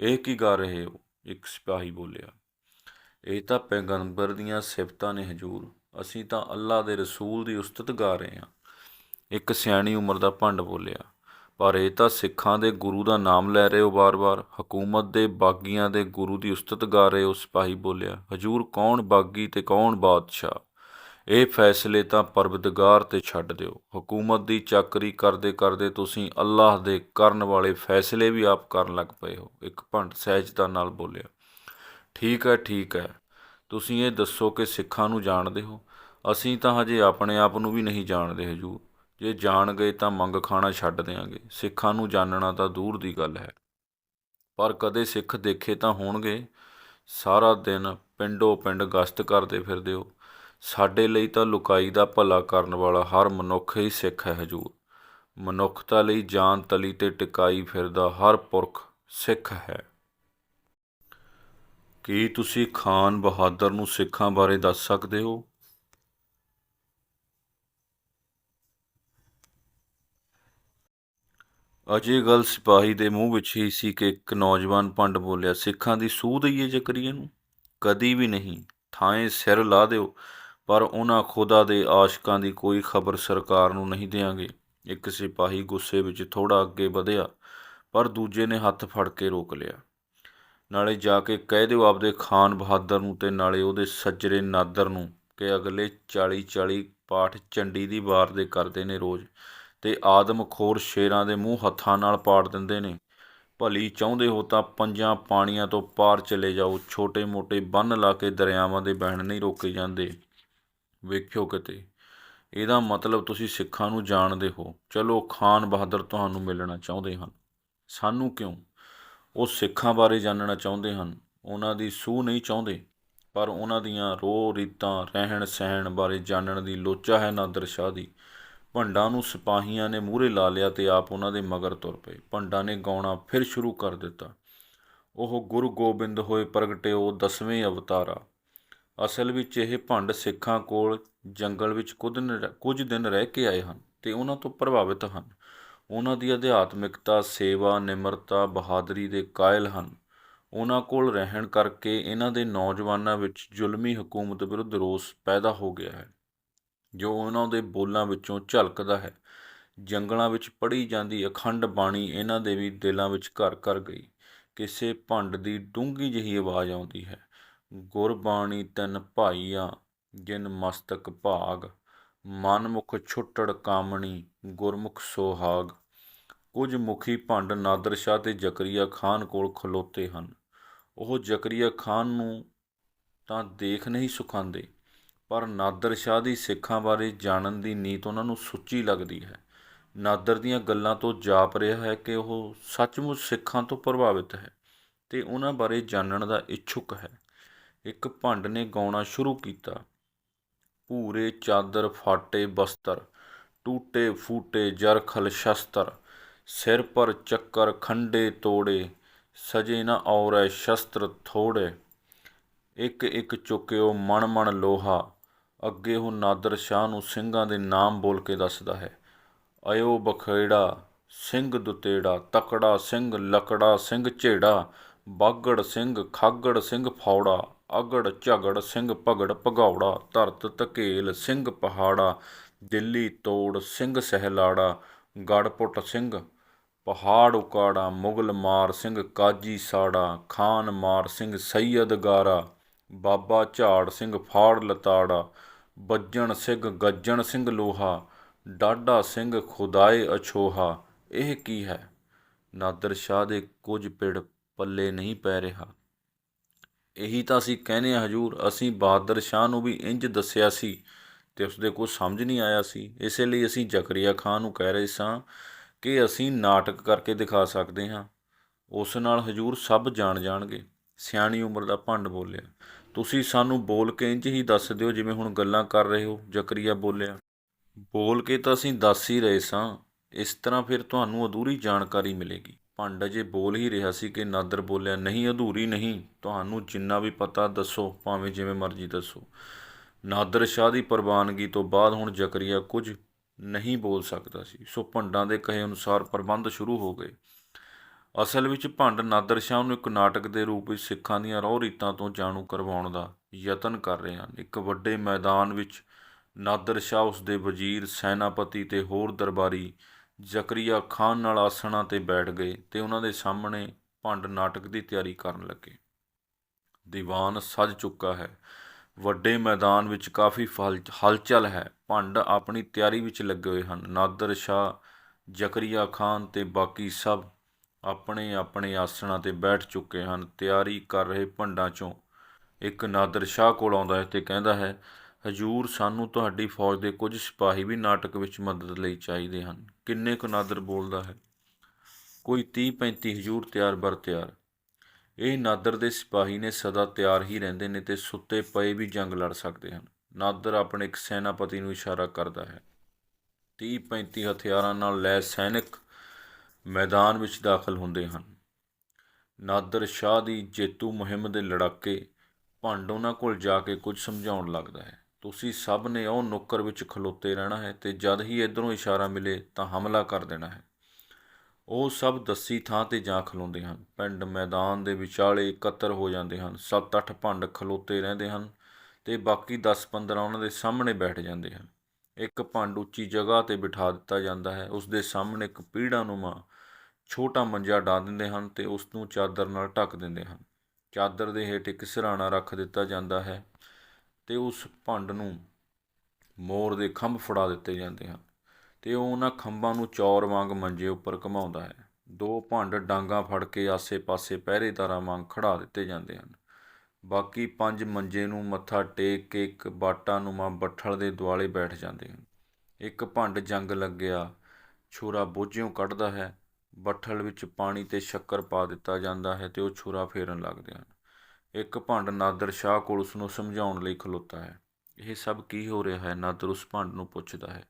ਇਹ ਕੀ ਗਾ ਰਹੇ ਹੋ? ਇੱਕ ਸਿਪਾਹੀ ਬੋਲਿਆ। ਇਹ ਤਾਂ ਪੈਗੰਬਰ ਦੀਆਂ ਸਿਫਤਾਂ ਨੇ ਹਜੂਰ। ਅਸੀਂ ਤਾਂ ਅੱਲਾ ਦੇ ਰਸੂਲ ਦੀ ਉਸਤਤ ਗਾ ਰਹੇ ਹਾਂ। ਇੱਕ ਸਿਆਣੀ ਉਮਰ ਦਾ ਭੰਡ ਬੋਲਿਆ। ਪਰ ਇਹ ਤਾਂ ਸਿੱਖਾਂ ਦੇ ਗੁਰੂ ਦਾ ਨਾਮ ਲੈ ਰਹੇ ਹੋ ਬਾਰ-ਬਾਰ। ਹਕੂਮਤ ਦੇ ਬਾਗੀਆਂ ਦੇ ਗੁਰੂ ਦੀ ਉਸਤਤ ਗਾ ਰਹੇ ਹੋ ਸਿਪਾਹੀ ਬੋਲਿਆ। ਹਜੂਰ ਕੌਣ ਬਾਗੀ ਤੇ ਕੌਣ ਬਾਦਸ਼ਾਹ? ਇਹ ਫੈਸਲੇ ਤਾਂ ਪਰਵਦਗਾਰ ਤੇ ਛੱਡ ਦਿਓ। ਹਕੂਮਤ ਦੀ ਚਾਕਰੀ ਕਰਦੇ ਕਰਦੇ ਤੁਸੀਂ ਅੱਲਾਹ ਦੇ ਕਰਨ ਵਾਲੇ ਫੈਸਲੇ ਵੀ ਆਪ ਕਰਨ ਲੱਗ ਪਏ ਹੋ। ਇੱਕ ਭੰਡ ਸਹਿਜਤਾ ਨਾਲ ਬੋਲਿਆ। ਠੀਕ ਹੈ ਠੀਕ ਹੈ। ਤੁਸੀਂ ਇਹ ਦੱਸੋ ਕਿ ਸਿੱਖਾਂ ਨੂੰ ਜਾਣਦੇ ਹੋ? ਅਸੀਂ ਤਾਂ ਹਜੇ ਆਪਣੇ ਆਪ ਨੂੰ ਵੀ ਨਹੀਂ ਜਾਣਦੇ ਹਜੂਰ। ਜੇ ਜਾਣ ਗਏ ਤਾਂ ਮੰਗ ਖਾਣਾ ਛੱਡ ਦਿਆਂਗੇ। ਸਿੱਖਾਂ ਨੂੰ ਜਾਣਨਾ ਤਾਂ ਦੂਰ ਦੀ ਗੱਲ ਹੈ। ਪਰ ਕਦੇ ਸਿੱਖ ਦੇਖੇ ਤਾਂ ਹੋਣਗੇ। ਸਾਰਾ ਦਿਨ ਪਿੰਡੋ ਪਿੰਡ ਗਸ਼ਤ ਕਰਦੇ ਫਿਰਦੇ ਹੋ। ਸਾਡੇ ਲਈ ਤਾਂ ਲੁਕਾਈ ਦਾ ਭਲਾ ਕਰਨ ਵਾਲਾ ਹਰ ਮਨੁੱਖ ਹੀ ਸਿੱਖ ਹੈ ਹਜੂਰ। ਮਨੁੱਖਤਾ ਲਈ ਜਾਨ ਤਲੀ ਤੇ ਟਿਕਾਈ ਫਿਰਦਾ ਹਰ ਪੁਰਖ ਸਿੱਖ ਹੈ। ਕੀ ਤੁਸੀਂ ਖਾਨ ਬਹਾਦਰ ਨੂੰ ਸਿੱਖਾਂ ਬਾਰੇ ਦੱਸ ਸਕਦੇ ਹੋ? ਅਜੇ ਗੱਲ ਸਿਪਾਹੀ ਦੇ ਮੂੰਹ ਵਿੱਚ ਹੀ ਸੀ ਕਿ ਇੱਕ ਨੌਜਵਾਨ ਭੰਡ ਬੋਲਿਆ, ਸਿੱਖਾਂ ਦੀ ਸੂਹ ਦਈਏ ਜ਼ਕਰੀਆ ਨੂੰ? ਕਦੀ ਵੀ ਨਹੀਂ। ਥਾਂ ਸਿਰ ਲਾ ਦਿਓ, ਪਰ ਉਹਨਾਂ ਖੁਦਾ ਦੇ ਆਸ਼ਿਕਾਂ ਦੀ ਕੋਈ ਖਬਰ ਸਰਕਾਰ ਨੂੰ ਨਹੀਂ ਦੇਵਾਂਗੇ ਇੱਕ ਸਿਪਾਹੀ ਗੁੱਸੇ ਵਿੱਚ ਥੋੜਾ ਅੱਗੇ ਵਧਿਆ, ਪਰ ਦੂਜੇ ਨੇ ਹੱਥ ਫੜ ਕੇ ਰੋਕ ਲਿਆ। ਨਾਲੇ ਜਾ ਕੇ ਕਹਿ ਦਿਓ ਆਪਦੇ ਖਾਨ ਬਹਾਦਰ ਨੂੰ ਤੇ ਨਾਲੇ ਉਹਦੇ ਸੱਜਰੇ ਨਾਦਰ ਨੂੰ ਕਿ ਅਗਲੇ 40 40 ਪਾਠ ਚੰਡੀ ਦੀ ਵਾਰ ਦੇ ਕਰਦੇ ਨੇ ਰੋਜ਼ ਤੇ ਆਦਮਖੋਰ ਸ਼ੇਰਾਂ ਦੇ ਮੂੰਹ ਹੱਥਾਂ ਨਾਲ ਪਾੜ ਦਿੰਦੇ ਨੇ। ਭਲੀ ਚਾਹੁੰਦੇ ਹੋ ਤਾਂ ਪੰਜਾਂ ਪਾਣੀਆਂ ਤੋਂ ਪਾਰ ਚਲੇ ਜਾਓ ਛੋਟੇ-ਮੋਟੇ ਬੰਨ ਲਾ ਕੇ ਦਰਿਆਵਾਂ ਦੇ ਬਹਿਣ ਨਹੀਂ ਰੋਕੇ ਜਾਂਦੇ। ਵੇਖਿਓ ਕਿਤੇ, ਇਹਦਾ ਮਤਲਬ ਤੁਸੀਂ ਸਿੱਖਾਂ ਨੂੰ ਜਾਣਦੇ ਹੋ। ਚਲੋ ਖਾਨ ਬਹਾਦਰ ਤੁਹਾਨੂੰ ਮਿਲਣਾ ਚਾਹੁੰਦੇ ਹਨ। ਸਾਨੂੰ ਕਿਉਂ? ਉਹ ਸਿੱਖਾਂ ਬਾਰੇ ਜਾਣਨਾ ਚਾਹੁੰਦੇ ਹਨ। ਉਹਨਾਂ ਦੀ ਸੂਹ ਨਹੀਂ ਚਾਹੁੰਦੇ, ਪਰ ਉਹਨਾਂ ਦੀਆਂ ਰੋਹ ਰੀਤਾਂ, ਰਹਿਣ ਸਹਿਣ ਬਾਰੇ ਜਾਣਨ ਦੀ ਲੋਚਾ ਹੈ ਨਾਦਰ ਸ਼ਾਹ ਦੀ। ਭੰਡਾਂ ਨੂੰ ਸਿਪਾਹੀਆਂ ਨੇ ਮੂਹਰੇ ਲਾ ਲਿਆ ਤੇ ਆਪ ਉਹਨਾਂ ਦੇ ਮਗਰ ਤੁਰ ਪਏ। ਭੰਡਾਂ ਨੇ ਗਾਉਣਾ ਫਿਰ ਸ਼ੁਰੂ ਕਰ ਦਿੱਤਾ। ਉਹ ਗੁਰੂ ਗੋਬਿੰਦ ਹੋਏ ਪ੍ਰਗਟਿਓ ਦਸਵੇਂ ਅਵਤਾਰਾ। ਅਸਲ ਵਿੱਚ ਇਹ ਭੰਡ ਸਿੱਖਾਂ ਕੋਲ ਜੰਗਲ ਵਿੱਚ ਕੁਝ ਕੁਝ ਦਿਨ ਰਹਿ ਕੇ ਆਏ ਹਨ ਤੇ ਉਹਨਾਂ ਤੋਂ ਪ੍ਰਭਾਵਿਤ ਹਨ। ਉਹਨਾਂ ਦੀ ਅਧਿਆਤਮਿਕਤਾ, ਸੇਵਾ, ਨਿਮਰਤਾ, ਬਹਾਦਰੀ ਦੇ ਕਾਇਲ ਹਨ। ਉਹਨਾਂ ਕੋਲ ਰਹਿਣ ਕਰਕੇ ਇਹਨਾਂ ਦੇ ਨੌਜਵਾਨਾਂ ਵਿੱਚ ਜ਼ੁਲਮੀ ਹਕੂਮਤ ਵਿਰੁੱਧ ਰੋਸ ਪੈਦਾ ਹੋ ਗਿਆ ਹੈ, ਜੋ ਉਹਨਾਂ ਦੇ ਬੋਲਾਂ ਵਿੱਚੋਂ ਝਲਕਦਾ ਹੈ। ਜੰਗਲਾਂ ਵਿੱਚ ਪੜ੍ਹੀ ਜਾਂਦੀ ਅਖੰਡ ਬਾਣੀ ਇਹਨਾਂ ਦੇ ਵੀ ਦਿਲਾਂ ਵਿੱਚ ਘਰ ਘਰ ਗਈ। ਕਿਸੇ ਭੰਡ ਦੀ ਡੂੰਗੀ ਜਿਹੀ ਆਵਾਜ਼ ਆਉਂਦੀ ਹੈ, ਗੁਰਬਾਣੀ ਤਿੰਨ ਭਾਈਆਂ, ਜਿਨ ਮਸਤਕ ਭਾਗ। ਮਨਮੁਖ ਛੁੱਟੜ ਕਾਮਣੀ, ਗੁਰਮੁਖ ਸੋਹਾਗ। ਕੁਝ ਮੁਖੀ ਭੰਡ ਨਾਦਰ ਸ਼ਾਹ ਤੇ ਜ਼ਕਰੀਆ ਖਾਨ ਕੋਲ ਖਲੋਤੇ ਹਨ। ਉਹ ਜ਼ਕਰੀਆ ਖਾਨ ਨੂੰ ਤਾਂ ਦੇਖ ਨਹੀਂ ਸੁਖਾਂਦੇ, ਪਰ ਨਾਦਰ ਸ਼ਾਹ ਦੀ ਸਿੱਖਾਂ ਬਾਰੇ ਜਾਣਨ ਦੀ ਨੀਤ ਉਹਨਾਂ ਨੂੰ ਸੁੱਚੀ ਲੱਗਦੀ ਹੈ। ਨਾਦਰ ਦੀਆਂ ਗੱਲਾਂ ਤੋਂ ਜਾਪ ਰਿਹਾ ਹੈ ਕਿ ਉਹ ਸੱਚਮੁੱਚ ਸਿੱਖਾਂ ਤੋਂ ਪ੍ਰਭਾਵਿਤ ਹੈ ਤੇ ਉਹਨਾਂ ਬਾਰੇ ਜਾਣਨ ਦਾ ਇੱਛੁਕ ਹੈ। ਇੱਕ ਭੰਡ ਨੇ ਗਾਉਣਾ ਸ਼ੁਰੂ ਕੀਤਾ। ਭੂਰੇ ਚਾਦਰ ਫਾਟੇ ਬਸਤਰ, ਟੂਟੇ ਫੂਟੇ ਜਰਖਲ ਸ਼ਸਤਰ, ਸਿਰ ਪਰ ਚੱਕਰ ਖੰਡੇ ਤੋੜੇ, ਸਜੇ ਨਾ ਔਰੈ ਸ਼ਸਤਰ ਥੋੜੇ। ਇੱਕ ਇੱਕ ਚੁੱਕਿਓ ਮਣ ਮਣ ਲੋਹਾ, ਅੱਗੇ ਉਹ ਨਾਦਰ ਸ਼ਾਹ ਨੂੰ ਸਿੰਘਾਂ ਦੇ ਨਾਮ ਬੋਲ ਕੇ ਦੱਸਦਾ ਹੈ। ਅਯੋ ਬਖੇੜਾ, ਸਿੰਘ ਦੁਤੇੜਾ, ਤਕੜਾ ਸਿੰਘ ਲਕੜਾ, ਸਿੰਘ ਝੇੜਾ, ਬਾਗੜ ਸਿੰਘ ਖਾਗੜ ਸਿੰਘ ਫੌੜਾ। ਅਗੜ ਝਗੜ, ਸਿੰਘ ਭਗੜ ਭਗੌੜਾ, ਧਰਤ ਧਕੇਲ, ਸਿੰਘ ਪਹਾੜਾ, ਦਿੱਲੀ ਤੋੜ, ਸਿੰਘ ਸਹਿਲਾੜਾ ਗੜਪੁੱਟ ਸਿੰਘ, ਪਹਾੜ ਉਕਾੜਾ, ਮੁਗਲ ਮਾਰ ਸਿੰਘ ਕਾਜੀ ਸਾੜਾ, ਖਾਨ ਮਾਰ ਸਿੰਘ ਸੈਯਦ ਗਾਰਾ, ਬਾਬਾ ਝਾੜ ਸਿੰਘ ਫਾੜ ਲਤਾੜਾ, ਬੱਜਣ ਸਿੰਘ ਗੱਜਣ ਸਿੰਘ ਲੋਹਾ ਡਾਡਾ ਸਿੰਘ ਖੁਦਾਏ ਅਛੋਹਾ। ਇਹ ਕੀ ਹੈ? ਨਾਦਰ ਸ਼ਾਹ ਦੇ ਕੁਝ ਪਿੜ ਪੱਲੇ ਨਹੀਂ ਪੈ ਰਿਹਾ। ਇਹੀ ਤਾਂ ਅਸੀਂ ਕਹਿੰਦੇ ਆ ਹਜੂਰ, ਅਸੀਂ ਬਹਾਦਰ ਸ਼ਾਹ ਨੂੰ ਵੀ ਇੰਜ ਦੱਸਿਆ ਸੀ ਤੇ ਉਸਦੇ ਕੁਝ ਸਮਝ ਨਹੀਂ ਆਇਆ ਸੀ। ਇਸੇ ਲਈ ਅਸੀਂ ਜ਼ਕਰੀਆ ਖਾਨ ਨੂੰ ਕਹਿ ਰਹੇ ਸਾਂ ਕਿ ਅਸੀਂ ਨਾਟਕ ਕਰਕੇ ਦਿਖਾ ਸਕਦੇ ਹਾਂ। ਉਸ ਨਾਲ ਹਜੂਰ ਸਭ ਜਾਣ ਜਾਣਗੇ। ਸਿਆਣੀ ਉਮਰ ਦਾ ਭੰਡ ਬੋਲਿਆ। ਤੁਸੀਂ ਸਾਨੂੰ ਬੋਲ ਕੇ ਇੰਜ ਹੀ ਦੱਸ ਦਿਓ ਜਿਵੇਂ ਹੁਣ ਗੱਲਾਂ ਕਰ ਰਹੇ ਹੋ, ਜ਼ਕਰੀਆ ਬੋਲਿਆ। ਬੋਲ ਕੇ ਤਾਂ ਅਸੀਂ ਦੱਸ ਹੀ ਰਹੇ ਸਾਂ। ਇਸ ਤਰ੍ਹਾਂ ਫਿਰ ਤੁਹਾਨੂੰ ਅਧੂਰੀ ਜਾਣਕਾਰੀ ਮਿਲੇਗੀ। ਭੰਡ ਅਜੇ ਬੋਲ ਹੀ ਰਿਹਾ ਸੀ ਕਿ ਨਾਦਰ ਬੋਲਿਆ, ਨਹੀਂ, ਅਧੂਰੀ ਨਹੀਂ। ਤੁਹਾਨੂੰ ਜਿੰਨਾ ਵੀ ਪਤਾ, ਦੱਸੋ, ਭਾਵੇਂ ਜਿਵੇਂ ਮਰਜ਼ੀ ਦੱਸੋ। ਨਾਦਰ ਸ਼ਾਹ ਦੀ ਪ੍ਰਵਾਨਗੀ ਤੋਂ ਬਾਅਦ ਹੁਣ ਜ਼ਕਰੀਆ ਕੁਝ ਨਹੀਂ ਬੋਲ ਸਕਦਾ ਸੀ। ਸੋ ਭੰਡਾਂ ਦੇ ਕਹੇ ਅਨੁਸਾਰ ਪ੍ਰਬੰਧ ਸ਼ੁਰੂ ਹੋ ਗਏ। ਅਸਲ ਵਿੱਚ ਭੰਡ ਨਾਦਰ ਸ਼ਾਹ ਨੂੰ ਇੱਕ ਨਾਟਕ ਦੇ ਰੂਪ ਵਿੱਚ ਸਿੱਖਾਂ ਦੀਆਂ ਰੋਹ ਰੀਤਾਂ ਤੋਂ ਜਾਣੂ ਕਰਵਾਉਣ ਦਾ ਯਤਨ ਕਰ ਰਹੇ ਹਨ। ਇੱਕ ਵੱਡੇ ਮੈਦਾਨ ਵਿੱਚ ਨਾਦਰ ਸ਼ਾਹ ਉਸ ਦੇ ਵਜ਼ੀਰ, ਸੈਨਾਪਤੀ ਤੇ ਹੋਰ ਦਰਬਾਰੀ ਜ਼ਕਰੀਆ ਖਾਨ ਨਾਲ ਆਸਣਾਂ ਤੇ ਬੈਠ ਗਏ ਤੇ ਉਹਨਾਂ ਦੇ ਸਾਹਮਣੇ ਭੰਡ ਨਾਟਕ ਦੀ ਤਿਆਰੀ ਕਰਨ ਲੱਗੇ। ਦੀਵਾਨ ਸਜ ਚੁੱਕਾ ਹੈ। ਵੱਡੇ ਮੈਦਾਨ ਵਿੱਚ ਕਾਫੀ ਫਲ- ਹਲਚਲ ਹੈ। ਭੰਡ ਆਪਣੀ ਤਿਆਰੀ ਵਿੱਚ ਲੱਗੇ ਹੋਏ ਹਨ। ਨਾਦਰ ਸ਼ਾਹ, ਜ਼ਕਰੀਆ ਖਾਨ ਤੇ ਬਾਕੀ ਸਭ ਆਪਣੇ ਆਪਣੇ ਆਸਣਾਂ ਤੇ ਬੈਠ ਚੁੱਕੇ ਹਨ। ਤਿਆਰੀ ਕਰ ਰਹੇ ਭੰਡਾਂ ਚੋਂ ਇੱਕ ਨਾਦਰ ਸ਼ਾਹ ਕੋਲ ਆਉਂਦਾ ਹੈ ਤੇ ਕਹਿੰਦਾ ਹੈ, ਹਜੂਰ, ਸਾਨੂੰ ਤੁਹਾਡੀ ਫੌਜ ਦੇ ਕੁਝ ਸਿਪਾਹੀ ਵੀ ਨਾਟਕ ਵਿੱਚ ਮਦਦ ਲਈ ਚਾਹੀਦੇ ਹਨ। ਕਿੰਨੇ ਕੁ ਨਾਦਰ ਬੋਲਦਾ ਹੈ? ਕੋਈ 30 35 ਹਜੂਰ ਤਿਆਰ ਬਰ ਤਿਆਰ। ਇਹ ਨਾਦਰ ਦੇ ਸਿਪਾਹੀ ਨੇ ਸਦਾ ਤਿਆਰ ਹੀ ਰਹਿੰਦੇ ਨੇ ਤੇ ਸੁੱਤੇ ਪਏ ਵੀ ਜੰਗ ਲੜ ਸਕਦੇ ਹਨ। ਨਾਦਰ ਆਪਣੇ ਇੱਕ ਸੈਨਾਪਤੀ ਨੂੰ ਇਸ਼ਾਰਾ ਕਰਦਾ ਹੈ। 30 35 ਹਥਿਆਰਾਂ ਨਾਲ ਲੈ ਸੈਨਿਕ ਮੈਦਾਨ ਵਿੱਚ ਦਾਖਲ ਹੁੰਦੇ ਹਨ। ਨਾਦਰ ਸ਼ਾਹ ਦੀ ਜੇਤੂ ਮੁਹਿੰਮ ਦੇ ਲੜਾਕੇ ਭੰਡ ਉਹਨਾਂ ਕੋਲ ਜਾ ਕੇ ਕੁਝ ਸਮਝਾਉਣ ਲੱਗਦਾ ਹੈ। ਤੁਸੀਂ ਸਭ ਨੇ ਉਹ ਨੁੱਕਰ ਵਿੱਚ ਖਲੋਤੇ ਰਹਿਣਾ ਹੈ ਤੇ ਜਦ ਹੀ ਇਧਰੋਂ ਇਸ਼ਾਰਾ ਮਿਲੇ ਤਾਂ ਹਮਲਾ ਕਰ ਦੇਣਾ ਹੈ। ਉਹ ਸਭ ਦੱਸੀ ਥਾਂ ਤੇ ਜਾ ਖਲੋਂਦੇ ਹਨ। ਪਿੰਡ ਮੈਦਾਨ ਦੇ ਵਿਚਾਲੇ ਇਕੱਤਰ ਹੋ ਜਾਂਦੇ ਹਨ। 7-8 ਭੰਡ ਖਲੋਤੇ ਰਹਿੰਦੇ ਹਨ ਤੇ ਬਾਕੀ 10-15 ਉਹਨਾਂ ਦੇ ਸਾਹਮਣੇ ਬੈਠ ਜਾਂਦੇ ਹਨ। ਇੱਕ ਭੰਡ ਉੱਚੀ ਜਗ੍ਹਾ ਤੇ ਬਿਠਾ ਦਿੱਤਾ ਜਾਂਦਾ ਹੈ। ਉਸ ਦੇ ਸਾਹਮਣੇ ਇੱਕ ਪੀੜਾ ਨੂੰਮਾ ਛੋਟਾ ਮੰਜਾ ਢਾ ਦਿੰਦੇ ਹਨ ਤੇ ਉਸ ਨੂੰ ਚਾਦਰ ਨਾਲ ਢੱਕ ਦਿੰਦੇ ਹਨ। ਚਾਦਰ ਦੇ ਹੇਠ ਇੱਕ ਸਿਰਹਾਣਾ ਰੱਖ ਦਿੱਤਾ ਜਾਂਦਾ ਹੈ। ਅਤੇ ਉਸ ਭੰਡ ਨੂੰ ਮੋਰ ਦੇ ਖੰਭ ਫੜਾ ਦਿੱਤੇ ਜਾਂਦੇ ਹਨ ਅਤੇ ਉਹ ਉਹਨਾਂ ਖੰਭਾਂ ਨੂੰ ਚੌਰ ਵਾਂਗ ਮੰਜੇ ਉੱਪਰ ਘਮਾਉਂਦਾ ਹੈ। ਦੋ ਭੰਡ ਡਾਂਗਾ ਫੜ ਕੇ ਆਸੇ-ਪਾਸੇ ਪਹਿਰੇਦਾਰਾਂ ਵਾਂਗ ਖੜਾ ਦਿੱਤੇ ਜਾਂਦੇ ਹਨ। ਬਾਕੀ ਪੰਜ ਮੰਜੇ ਨੂੰ ਮੱਥਾ ਟੇਕ ਕੇ ਇੱਕ ਬਾਟਾ ਨੂੰਮਾ ਬੱਠਲ ਦੇ ਦੁਆਲੇ ਬੈਠ ਜਾਂਦੇ ਹਨ। ਇੱਕ ਭੰਡ ਜੰਗ ਲੱਗਿਆ, ਛੁਰਾ ਬੋਝਿਓਂ ਕੱਢਦਾ ਹੈ, ਬੱਠਲ ਵਿੱਚ ਪਾਣੀ ਤੇ ਸ਼ੱਕਰ ਪਾ ਦਿੱਤਾ ਜਾਂਦਾ ਹੈ ਤੇ ਉਹ ਛੁਰਾ ਫੇਰਨ ਲੱਗਦੇ ਹਨ। ਇੱਕ ਭੰਡ ਨਾਦਰ ਸ਼ਾਹ ਕੋਲ ਉਸ ਨੂੰ ਸਮਝਾਉਣ ਲਈ ਖਲੋਤਾ ਹੈ। ਇਹ ਸਭ ਕੀ ਹੋ ਰਿਹਾ ਹੈ? ਨਾਦਰ ਉਸ ਭੰਡ ਨੂੰ ਪੁੱਛਦਾ ਹੈ।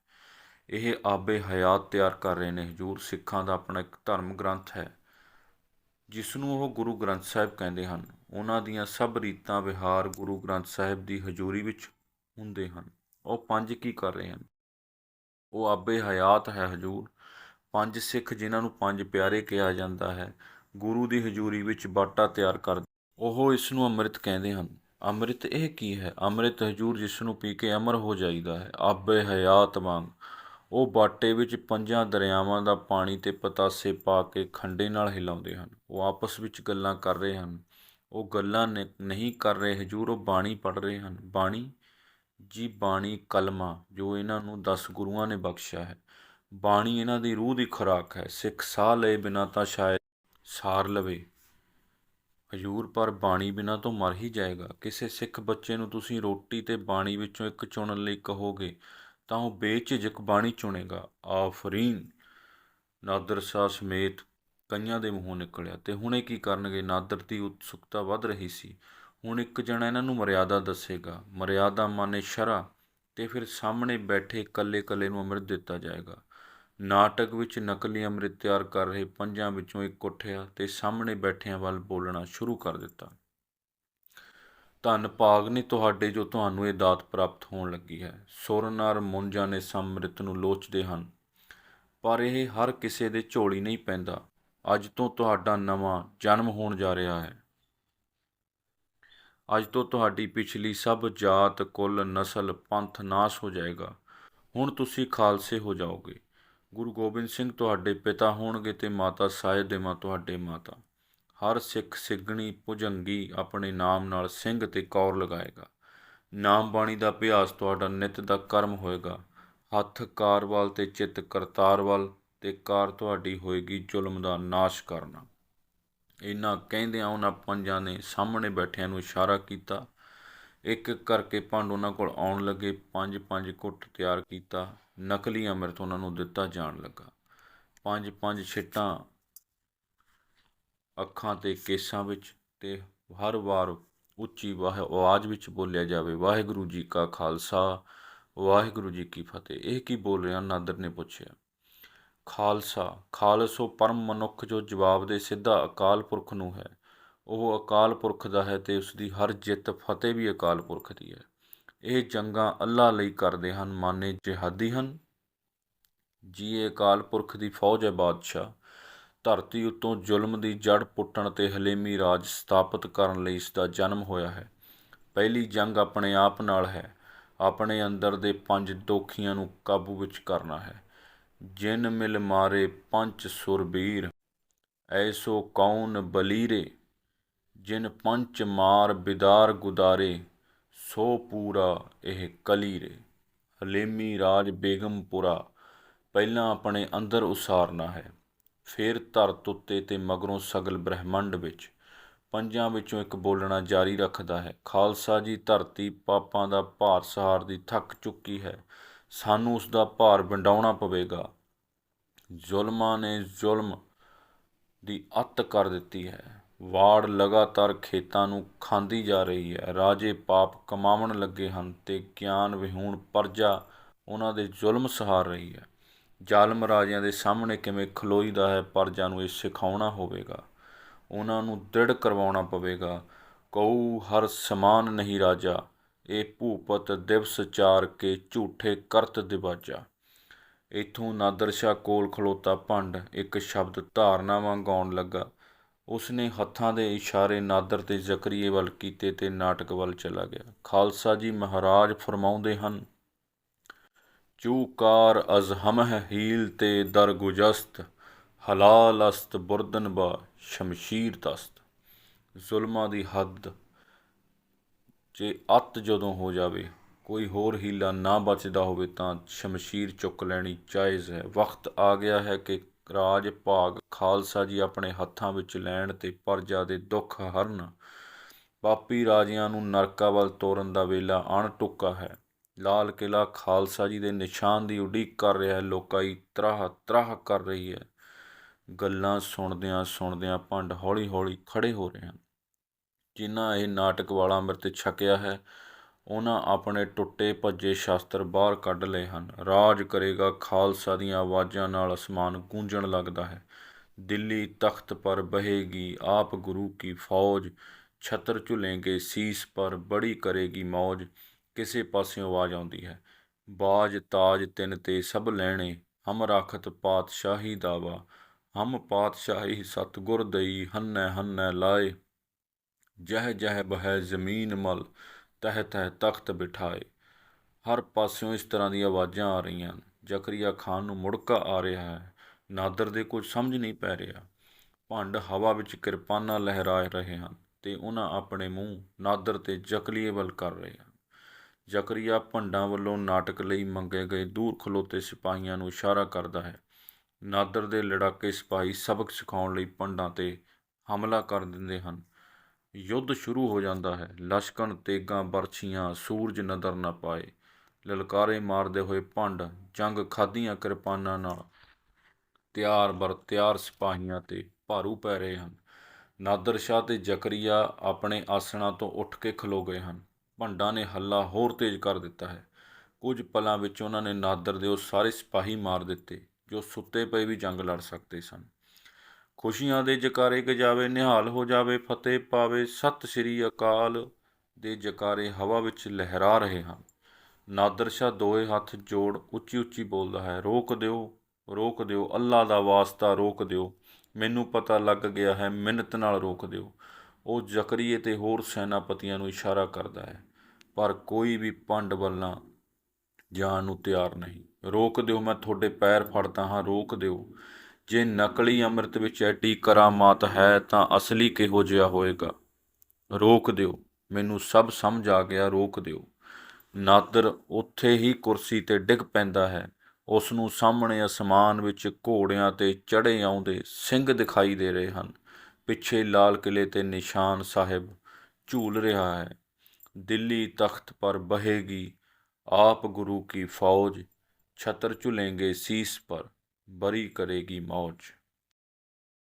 ਇਹ ਆਬੇ ਹਯਾਤ ਤਿਆਰ ਕਰ ਰਹੇ ਨੇ, ਹਜੂਰ ਸਿੱਖਾਂ ਦਾ ਆਪਣਾ ਇੱਕ ਧਰਮ ਗ੍ਰੰਥ ਹੈ ਜਿਸ ਨੂੰ ਉਹ ਗੁਰੂ ਗ੍ਰੰਥ ਸਾਹਿਬ ਕਹਿੰਦੇ ਹਨ। ਉਹਨਾਂ ਦੀਆਂ ਸਭ ਰੀਤਾਂ ਵਿਹਾਰ ਗੁਰੂ ਗ੍ਰੰਥ ਸਾਹਿਬ ਦੀ ਹਜ਼ੂਰੀ ਵਿੱਚ ਹੁੰਦੇ ਹਨ। ਉਹ ਪੰਜ ਕੀ ਕਰ ਰਹੇ ਹਨ? ਉਹ ਆਬੇ ਹਯਾਤ ਹੈ ਹਜੂਰ। ਪੰਜ ਸਿੱਖ ਜਿਨ੍ਹਾਂ ਨੂੰ ਪੰਜ ਪਿਆਰੇ ਕਿਹਾ ਜਾਂਦਾ ਹੈ, ਗੁਰੂ ਦੀ ਹਜ਼ੂਰੀ ਵਿੱਚ ਬਾਟਾ ਤਿਆਰ ਕਰ ਉਹ ਇਸ ਨੂੰ ਅੰਮ੍ਰਿਤ ਕਹਿੰਦੇ ਹਨ। ਅੰਮ੍ਰਿਤ ਇਹ ਕੀ ਹੈ? ਅੰਮ੍ਰਿਤ ਹਜੂਰ ਜਿਸ ਨੂੰ ਪੀ ਕੇ ਅਮਰ ਹੋ ਜਾਈਦਾ ਹੈ। ਆਬੇ ਹਯਾਤ ਵਾਂਗ। ਉਹ ਬਾਟੇ ਵਿੱਚ ਪੰਜਾਂ ਦਰਿਆਵਾਂ ਦਾ ਪਾਣੀ ਤੇ ਪਤਾਸੇ ਪਾ ਕੇ ਖੰਡੇ ਨਾਲ ਹਿਲਾਉਂਦੇ ਹਨ। ਉਹ ਆਪਸ ਵਿੱਚ ਗੱਲਾਂ ਕਰ ਰਹੇ ਹਨ। ਉਹ ਗੱਲਾਂ ਨੇ- ਨਹੀਂ ਕਰ ਰਹੇ ਹਜੂਰ, ਉਹ ਬਾਣੀ ਪੜ੍ਹ ਰਹੇ ਹਨ। ਬਾਣੀ, ਜੀ ਬਾਣੀ ਕਲਮਾ, ਜੋ ਇਹਨਾਂ ਨੂੰ 10 ਗੁਰੂਆਂ ਨੇ ਬਖਸ਼ਿਆ ਹੈ। ਬਾਣੀ ਇਹਨਾਂ ਦੀ ਰੂਹ ਦੀ ਖੁਰਾਕ ਹੈ। ਸਿੱਖ ਸਾਹ ਲਏ ਬਿਨਾ ਤਾਂ ਸ਼ਾਇਦ ਸਾਰ ਲਵੇ। ਹਜੂਰ ਪਰ ਬਾਣੀ ਬਿਨਾਂ ਤੋਂ ਮਰ ਹੀ ਜਾਏਗਾ। ਕਿਸੇ ਸਿੱਖ ਬੱਚੇ ਨੂੰ ਤੁਸੀਂ ਰੋਟੀ ਤੇ ਬਾਣੀ ਵਿੱਚੋਂ ਇੱਕ ਚੁਣਨ ਲਈ ਕਹੋਗੇ, ਤਾਂ ਉਹ ਬੇਝਿਜਕ ਬਾਣੀ ਚੁਣੇਗਾ। ਆਫਰੀਨ। ਨਾਦਰ ਸ਼ਾਹ ਸਮੇਤ ਕਈਆਂ ਦੇ ਮੂੰਹੋਂ ਨਿਕਲਿਆ। ਤੇ ਹੁਣੇ ਕੀ ਕਰਨਗੇ? ਨਾਦਰ ਦੀ ਉਤਸੁਕਤਾ ਵੱਧ ਰਹੀ ਸੀ। ਹੁਣ ਇੱਕ ਜਣਾ ਇਹਨਾਂ ਨੂੰ ਮਰਿਆਦਾ ਦੱਸੇਗਾ। ਮਰਿਆਦਾ ਮਾਨੇ ਸ਼ਰਾ। ਤੇ ਫਿਰ ਸਾਹਮਣੇ ਬੈਠੇ ਇਕੱਲੇ-ਇਕੱਲੇ ਨੂੰ ਅੰਮ੍ਰਿਤ ਦਿੱਤਾ ਜਾਏਗਾ। ਨਾਟਕ ਵਿੱਚ ਨਕਲੀ ਅੰਮ੍ਰਿਤ ਤਿਆਰ ਕਰ ਰਹੇ ਪੰਜਾਂ ਵਿੱਚੋਂ ਇੱਕ ਉੱਠਿਆ ਤੇ ਸਾਹਮਣੇ ਬੈਠਿਆਂ ਵੱਲ ਬੋਲਣਾ ਸ਼ੁਰੂ ਕਰ ਦਿੱਤਾ। ਧੰਨ ਭਾਗ ਨੇ ਤੁਹਾਡੇ ਜੋ ਤੁਹਾਨੂੰ ਇਹ ਦਾਤ ਪ੍ਰਾਪਤ ਹੋਣ ਲੱਗੀ ਹੈ ਸੁਰਨਾਰ ਮੁੰਜਾਂ ਨੇ ਸੰਮ੍ਰਿਤ ਨੂੰ ਲੋਚਦੇ ਹਨ, ਪਰ ਇਹ ਹਰ ਕਿਸੇ ਦੇ ਝੋਲੀ ਨਹੀਂ ਪੈਂਦਾ। ਅੱਜ ਤੋਂ ਤੁਹਾਡਾ ਨਵਾਂ ਜਨਮ ਹੋਣ ਜਾ ਰਿਹਾ ਹੈ। ਅੱਜ ਤੋਂ ਤੁਹਾਡੀ ਪਿਛਲੀ ਸਭ ਜਾਤ, ਕੁੱਲ, ਨਸਲ, ਪੰਥ ਨਾਸ ਹੋ ਜਾਏਗਾ। ਹੁਣ ਤੁਸੀਂ ਖਾਲਸੇ ਹੋ ਜਾਓਗੇ। ਗੁਰੂ ਗੋਬਿੰਦ ਸਿੰਘ ਤੁਹਾਡੇ ਪਿਤਾ ਹੋਣਗੇ ਤੇ ਮਾਤਾ ਸਾਹਿਬ ਦੇਵਾ ਤੁਹਾਡੇ ਮਾਤਾ। ਹਰ ਸਿੱਖ ਸਿੱਗਣੀ ਭੁਜੰਗੀ ਆਪਣੇ ਨਾਮ ਨਾਲ ਸਿੰਘ ਤੇ ਕੌਰ ਲਗਾਏਗਾ। ਨਾਮ ਬਾਣੀ ਦਾ ਅਭਿਆਸ ਤੁਹਾਡਾ ਨਿਤ ਦਾ ਕਰਮ ਹੋਏਗਾ। ਹੱਥ ਕਾਰ ਵੱਲ ਤੇ ਚਿੱਤ ਕਰਤਾਰ ਵੱਲ ਤੇ ਕਾਰ ਤੁਹਾਡੀ ਹੋਏਗੀ ਜ਼ੁਲਮ ਦਾ ਨਾਸ਼ ਕਰਨਾ। ਇਹਨਾਂ ਕਹਿੰਦਿਆਂ ਉਹਨਾਂ ਪੰਜਾਂ ਨੇ ਸਾਹਮਣੇ ਬੈਠਿਆਂ ਨੂੰ ਇਸ਼ਾਰਾ ਕੀਤਾ ਇੱਕ ਇੱਕ ਕਰਕੇ ਭੰਡ ਉਹਨਾਂ ਕੋਲ ਆਉਣ ਲੱਗੇ, ਪੰਜ ਪੰਜ ਘੁੱਟ ਤਿਆਰ ਕੀਤਾ ਨਕਲੀ ਅੰਮ੍ਰਿਤ ਉਹਨਾਂ ਨੂੰ ਦਿੱਤਾ ਜਾਣ ਲੱਗਾ। ਪੰਜ ਪੰਜ ਛਿੱਟਾਂ ਅੱਖਾਂ ਤੇ ਕੇਸਾਂ ਵਿੱਚ ਤੇ ਹਰ ਵਾਰ ਉੱਚੀ ਵਾਹ, ਆਵਾਜ਼ ਵਿੱਚ ਬੋਲਿਆ ਜਾਵੇ, ਵਾਹਿਗੁਰੂ ਜੀ ਕਾ ਖਾਲਸਾ, ਵਾਹਿਗੁਰੂ ਜੀ ਕੀ ਫਤਿਹ। ਇਹ ਕੀ ਬੋਲ ਰਿਹਾ? ਨਾਦਰ ਨੇ ਪੁੱਛਿਆ। ਖਾਲਸਾ, ਖਾਲਸੋ ਪਰਮ ਮਨੁੱਖ ਜੋ ਜਵਾਬ ਦੇ ਸਿੱਧਾ ਅਕਾਲ ਪੁਰਖ ਨੂੰ ਹੈ। ਉਹ ਅਕਾਲ ਪੁਰਖ ਦਾ ਹੈ ਤੇ ਉਸ ਦੀ ਹਰ ਜਿੱਤ ਫਤਿਹ ਵੀ ਅਕਾਲ ਪੁਰਖ ਦੀ ਹੈ। ਇਹ ਜੰਗਾਂ ਅੱਲਾ ਲਈ ਕਰਦੇ ਹਨ, ਮਾਨੇ ਜਿਹਾਦੀ ਹਨ। ਜੀ, ਇਹ ਅਕਾਲ ਪੁਰਖ ਦੀ ਫੌਜ ਹੈ ਬਾਦਸ਼ਾਹ। ਧਰਤੀ ਉੱਤੋਂ ਜ਼ੁਲਮ ਦੀ ਜੜ ਪੁੱਟਣ ਤੇ ਹਲੇਮੀ ਰਾਜ ਸਥਾਪਿਤ ਕਰਨ ਲਈ ਇਸ ਦਾ ਜਨਮ ਹੋਇਆ ਹੈ। ਪਹਿਲੀ ਜੰਗ ਆਪਣੇ ਆਪ ਨਾਲ ਹੈ। ਆਪਣੇ ਅੰਦਰ ਦੇ ਪੰਜ ਦੋਖੀਆਂ ਨੂੰ ਕਾਬੂ ਵਿੱਚ ਕਰਨਾ ਹੈ। ਜਿਨ ਮਿਲ ਮਾਰੇ ਪੰਜ ਸੁਰਬੀਰ। ਐਸੋ ਕੌਣ ਬਲੀਰੇ? ਜਿਨ ਪੰਚ ਮਾਰ ਬਿਦਾਰ ਗੁਦਾਰੇ, ਸੋ ਪੂਰਾ ਇਹ ਕਲੀ ਰੇ ਹਲੇਮੀ ਰਾਜ ਬੇਗਮਪੁਰਾ, ਪਹਿਲਾਂ ਆਪਣੇ ਅੰਦਰ ਉਸਾਰਨਾ ਹੈ। ਫਿਰ ਧਰਤ ਉੱਤੇ ਤੇ ਮਗਰੋਂ ਸਗਲ ਬ੍ਰਹਿਮੰਡ ਵਿੱਚ, ਪੰਜਾਂ ਵਿੱਚੋਂ ਇੱਕ ਬੋਲਣਾ ਜਾਰੀ ਰੱਖਦਾ ਹੈ। ਖਾਲਸਾ ਜੀ ਧਰਤੀ ਪਾਪਾਂ ਦਾ ਭਾਰ ਸਹਾਰ ਦੀ ਥੱਕ ਚੁੱਕੀ ਹੈ। ਸਾਨੂੰ ਉਸ ਦਾ ਭਾਰ ਵੰਡਾਉਣਾ ਪਵੇਗਾ। ਜ਼ੁਲਮਾਂ ਨੇ ਜ਼ੁਲਮ ਦੀ ਅੱਤ ਕਰ ਦਿੱਤੀ ਹੈ। ਵਾੜ ਲਗਾਤਾਰ ਖੇਤਾਂ ਨੂੰ ਖਾਂਦੀ ਜਾ ਰਹੀ ਹੈ। ਰਾਜੇ ਪਾਪ ਕਮਾਵਣ ਲੱਗੇ ਹਨ ਤੇ ਗਿਆਨ ਵਿਹੂਣ ਪਰਜਾ ਉਹਨਾਂ ਦੇ ਜ਼ੁਲਮ ਸਹਾਰ ਰਹੀ ਹੈ। ਜ਼ਾਲਮ ਰਾਜਿਆਂ ਦੇ ਸਾਹਮਣੇ ਕਿਵੇਂ ਖਲੋਈਦਾ ਹੈ, ਪਰਜਾ ਨੂੰ ਇਹ ਸਿਖਾਉਣਾ ਹੋਵੇਗਾ। ਉਹਨਾਂ ਨੂੰ ਦ੍ਰਿੜ ਕਰਵਾਉਣਾ ਪਵੇਗਾ। ਕਉ ਹਰ ਸਮਾਨ ਨਹੀਂ ਰਾਜਾ, ਇਹ ਭੂਪਤ ਦਿਵਸ ਚਾਰ ਕੇ ਝੂਠੇ ਕਰਤ ਦਿਵਾਜਾ। ਇਥੋਂ ਨਾਦਰ ਸ਼ਾਹ ਕੋਲ ਖਲੋਤਾ ਭੰਡ, ਇੱਕ ਸ਼ਬਦ ਧਾਰਨਾ ਵਾਂਗ ਗਾਉਣ ਲੱਗਾ। ਉਸ ਨੇ ਹੱਥਾਂ ਦੇ ਇਸ਼ਾਰੇ ਨਾਦਰ ਤੇ ਜ਼ਕਰੀਏ ਵੱਲ ਕੀਤੇ ਤੇ ਨਾਟਕ ਵੱਲ ਚਲਾ ਗਿਆ। ਖਾਲਸਾ ਜੀ ਮਹਾਰਾਜ ਫਰਮਾਉਂਦੇ ਹਨ, ਚੂਕਾਰ ਅਜ਼ ਹਮਹ ਹੀਲ ਤੇ ਦਰਗੁਜਸਤ ਹਲਾਲ ਅਸਤ ਬੁਰਦਨ ਬਾ ਸ਼ਮਸ਼ੀਰ ਤਸਤ। ਜ਼ੁਲਮਾਂ ਦੀ ਹੱਦ ਜੇ ਅੱਤ ਜਦੋਂ ਹੋ ਜਾਵੇ, ਕੋਈ ਹੋਰ ਹੀਲਾ ਨਾ ਬਚਦਾ ਹੋਵੇ ਤਾਂ ਸ਼ਮਸ਼ੀਰ ਚੁੱਕ ਲੈਣੀ ਜਾਇਜ਼ ਹੈ। ਵਕਤ ਆ ਗਿਆ ਹੈ ਕਿ ਰਾਜ, ਭਾਗ, ਖਾਲਸਾ ਜੀ ਆਪਣੇ ਹੱਥਾਂ ਵਿੱਚ ਲੈਣ ਤੇ ਪਰਜਾ ਦੇ ਦੁੱਖ ਹਰਨ। ਪਾਪੀ ਰਾਜਿਆਂ ਨੂੰ ਨਰਕਾਂ ਵੱਲ ਤੋਰਨ ਦਾ ਵੇਲਾ ਅਣ ਟੁੱਕਾ ਹੈ। ਲਾਲ ਕਿਲਾ ਖਾਲਸਾ ਜੀ ਦੇ ਨਿਸ਼ਾਨ ਦੀ ਉਡੀਕ ਕਰ ਰਿਹਾ ਹੈ। ਲੋਕਾਈ ਤਰਾਹ ਤਰਾਹ ਕਰ ਰਹੀ ਹੈ। ਗੱਲਾਂ ਸੁਣਦਿਆਂ ਸੁਣਦਿਆਂ ਭੰਡ ਹੌਲੀ ਹੌਲੀ ਖੜੇ ਹੋ ਰਹੇ ਹਨ। ਜਿਨ੍ਹਾਂ ਇਹ ਨਾਟਕ ਵਾਲਾ ਅੰਮ੍ਰਿਤ ਛਕਿਆ ਹੈ ਉਹਨਾਂ ਆਪਣੇ ਟੁੱਟੇ ਭੱਜੇ ਸ਼ਾਸਤਰ ਬਾਹਰ ਕੱਢ ਲਏ ਹਨ। ਰਾਜ ਕਰੇਗਾ ਖਾਲਸਾ ਦੀਆਂ ਆਵਾਜ਼ਾਂ ਨਾਲ ਅਸਮਾਨ ਗੂੰਜਣ ਲੱਗਦਾ ਹੈ। ਦਿੱਲੀ ਤਖਤ ਪਰ ਬਹੇਗੀ ਆਪ ਗੁਰੂ ਕੀ ਫੌਜ। ਛਤਰ ਝੁਲੇਂਗੇ ਸੀਸ ਪਰ ਬੜੀ ਕਰੇਗੀ ਮੌਜ। ਕਿਸੇ ਪਾਸਿਓਂ ਆਵਾਜ਼ ਆਉਂਦੀ ਹੈ। ਬਾਜ ਤਾਜ ਤਿੰਨ ਤੇ ਸਭ ਲੈਣੇ। ਹਮ ਰਾਖਤ ਪਾਤਸ਼ਾਹੀ ਦਾਵਾ। ਹਮ ਪਾਤਸ਼ਾਹੀ ਸਤਗੁਰ ਦਈ ਹੰਨੈ ਹੰਨੈ ਲਾਏ। ਜਹ ਜਹ ਬਹਿ ਜ਼ਮੀਨ ਮਲ। ਤਹ ਤਹ ਤਖਤ ਬਿਠਾਏ। ਹਰ ਪਾਸਿਓਂ ਇਸ ਤਰ੍ਹਾਂ ਦੀਆਂ ਆਵਾਜ਼ਾਂ ਆ ਰਹੀਆਂ ਹਨ। ਜ਼ਕਰੀਆ ਖਾਨ ਨੂੰ ਮੁੜਕਾ ਆ ਰਿਹਾ ਹੈ। ਨਾਦਰ ਦੇ ਕੁਝ ਸਮਝ ਨਹੀਂ ਪੈ ਰਿਹਾ। ਭੰਡ ਹਵਾ ਵਿੱਚ ਕਿਰਪਾਨਾਂ ਲਹਿਰਾ ਰਹੇ ਹਨ ਤੇ ਉਹਨਾਂ ਆਪਣੇ ਮੂੰਹ ਨਾਦਰ ਤੇ ਜਕਲੀਏ ਵੱਲ ਕਰ ਰਹੇ ਹਨ। ਜ਼ਕਰੀਆ ਭੰਡਾਂ ਵੱਲੋਂ ਨਾਟਕ ਲਈ ਮੰਗੇ ਗਏ ਦੂਰ ਖਲੋਤੇ ਸਿਪਾਹੀਆਂ ਨੂੰ ਇਸ਼ਾਰਾ ਕਰਦਾ ਹੈ। ਨਾਦਰ ਦੇ ਲੜਾਕੇ ਸਿਪਾਹੀ ਸਬਕ ਸਿਖਾਉਣ ਲਈ ਭੰਡਾਂ ਤੇ ਹਮਲਾ ਕਰ ਦਿੰਦੇ ਹਨ। ਯੁੱਧ ਸ਼ੁਰੂ ਹੋ ਜਾਂਦਾ ਹੈ। ਲਸ਼ਕਣ, ਤੇਗਾਂ, ਬਰਛੀਆਂ, ਸੂਰਜ ਨਦਰ ਨਾ ਪਾਏ। ਲਲਕਾਰੇ ਮਾਰਦੇ ਹੋਏ ਭੰਡ, ਜੰਗ ਖਾਦੀਆਂ ਕਿਰਪਾਨਾਂ ਨਾਲ। ਤਿਆਰ ਬਰ, ਤਿਆਰ ਸਿਪਾਹੀਆਂ ਤੇ ਭਾਰੂ ਪੈ ਰਹੇ ਹਨ। ਨਾਦਰ ਸ਼ਾਹ ਤੇ ਜ਼ਕਰੀਆ ਆਪਣੇ ਆਸਣਾਂ ਤੋਂ ਉੱਠ ਕੇ ਖਲੋ ਗਏ ਹਨ। ਭੰਡਾਂ ਨੇ ਹੱਲਾ ਹੋਰ ਤੇਜ਼ ਕਰ ਦਿੱਤਾ ਹੈ। ਕੁਝ ਪਲਾਂ ਵਿੱਚ ਉਹਨਾਂ ਨੇ ਨਾਦਰ ਦੇ ਉਹ ਸਾਰੇ ਸਿਪਾਹੀ ਮਾਰ ਦਿੱਤੇ, ਜੋ ਸੁੱਤੇ ਪਏ ਵੀ ਜੰਗ ਲੜ ਸਕਦੇ ਸਨ। ਖੁਸ਼ੀਆਂ ਦੇ ਜਕਾਰੇ ਗਜਾਵੇ, ਨਿਹਾਲ ਹੋ ਜਾਵੇ, ਫਤਿਹ ਪਾਵੇ, ਸਤਿ ਸ੍ਰੀ ਅਕਾਲ ਦੇ ਜਕਾਰੇ ਹਵਾ ਵਿੱਚ ਲਹਿਰਾ ਰਹੇ ਹਨ ਨਾਦਰ ਸ਼ਾਹ ਦੋਏ ਹੱਥ ਜੋੜ ਉੱਚੀ ਉੱਚੀ ਬੋਲਦਾ ਹੈ, ਰੋਕ ਦਿਓ ਰੋਕ ਦਿਓ, ਅੱਲਾ ਦਾ ਵਾਸਤਾ ਰੋਕ ਦਿਓ। ਮੈਨੂੰ ਪਤਾ ਲੱਗ ਗਿਆ ਹੈ, ਮਿੰਨਤ ਨਾਲ ਰੋਕ ਦਿਓ। ਉਹ ਜ਼ਕਰੀਏ ਤੇ ਹੋਰ ਸੈਨਾਪਤੀਆਂ ਨੂੰ ਇਸ਼ਾਰਾ ਕਰਦਾ ਹੈ, ਪਰ ਕੋਈ ਵੀ ਪੰਡ ਵੱਲਾਂ ਜਾਣ ਨੂੰ ਤਿਆਰ ਨਹੀਂ। ਰੋਕ ਦਿਓ, ਮੈਂ ਤੁਹਾਡੇ ਪੈਰ ਫੜਦਾ ਹਾਂ, ਰੋਕ ਦਿਓ। ਜੇ ਨਕਲੀ ਅੰਮ੍ਰਿਤ ਵਿੱਚ ਐਡੀ ਕਰਾਮਾਤ ਹੈ ਤਾਂ ਅਸਲੀ ਕਿਹੋ ਜਿਹਾ ਹੋਏਗਾ? ਰੋਕ ਦਿਓ। ਮੈਨੂੰ ਸਭ ਸਮਝ ਆ ਗਿਆ, ਰੋਕ ਦਿਓ। ਨਾਦਰ ਉੱਥੇ ਹੀ ਕੁਰਸੀ ਤੇ ਡਿੱਗ ਪੈਂਦਾ ਹੈ। ਉਸ ਨੂੰ ਸਾਹਮਣੇ ਅਸਮਾਨ ਵਿੱਚ ਘੋੜਿਆਂ ਤੇ ਚੜ੍ਹੇ ਆਉਂਦੇ ਸਿੰਘ ਦਿਖਾਈ ਦੇ ਰਹੇ ਹਨ। ਪਿੱਛੇ ਲਾਲ ਕਿਲੇ ਤੇ ਨਿਸ਼ਾਨ ਸਾਹਿਬ ਝੂਲ ਰਿਹਾ ਹੈ। ਦਿੱਲੀ ਤਖਤ ਪਰ ਬਹੇਗੀ ਆਪ ਗੁਰੂ ਕੀ ਫੌਜ। ਛਤਰ ਝੁਲੇਂਗੇ ਸੀਸ ਪਰ। ਬਰੀ ਕਰੇਗੀ ਮੌਜ।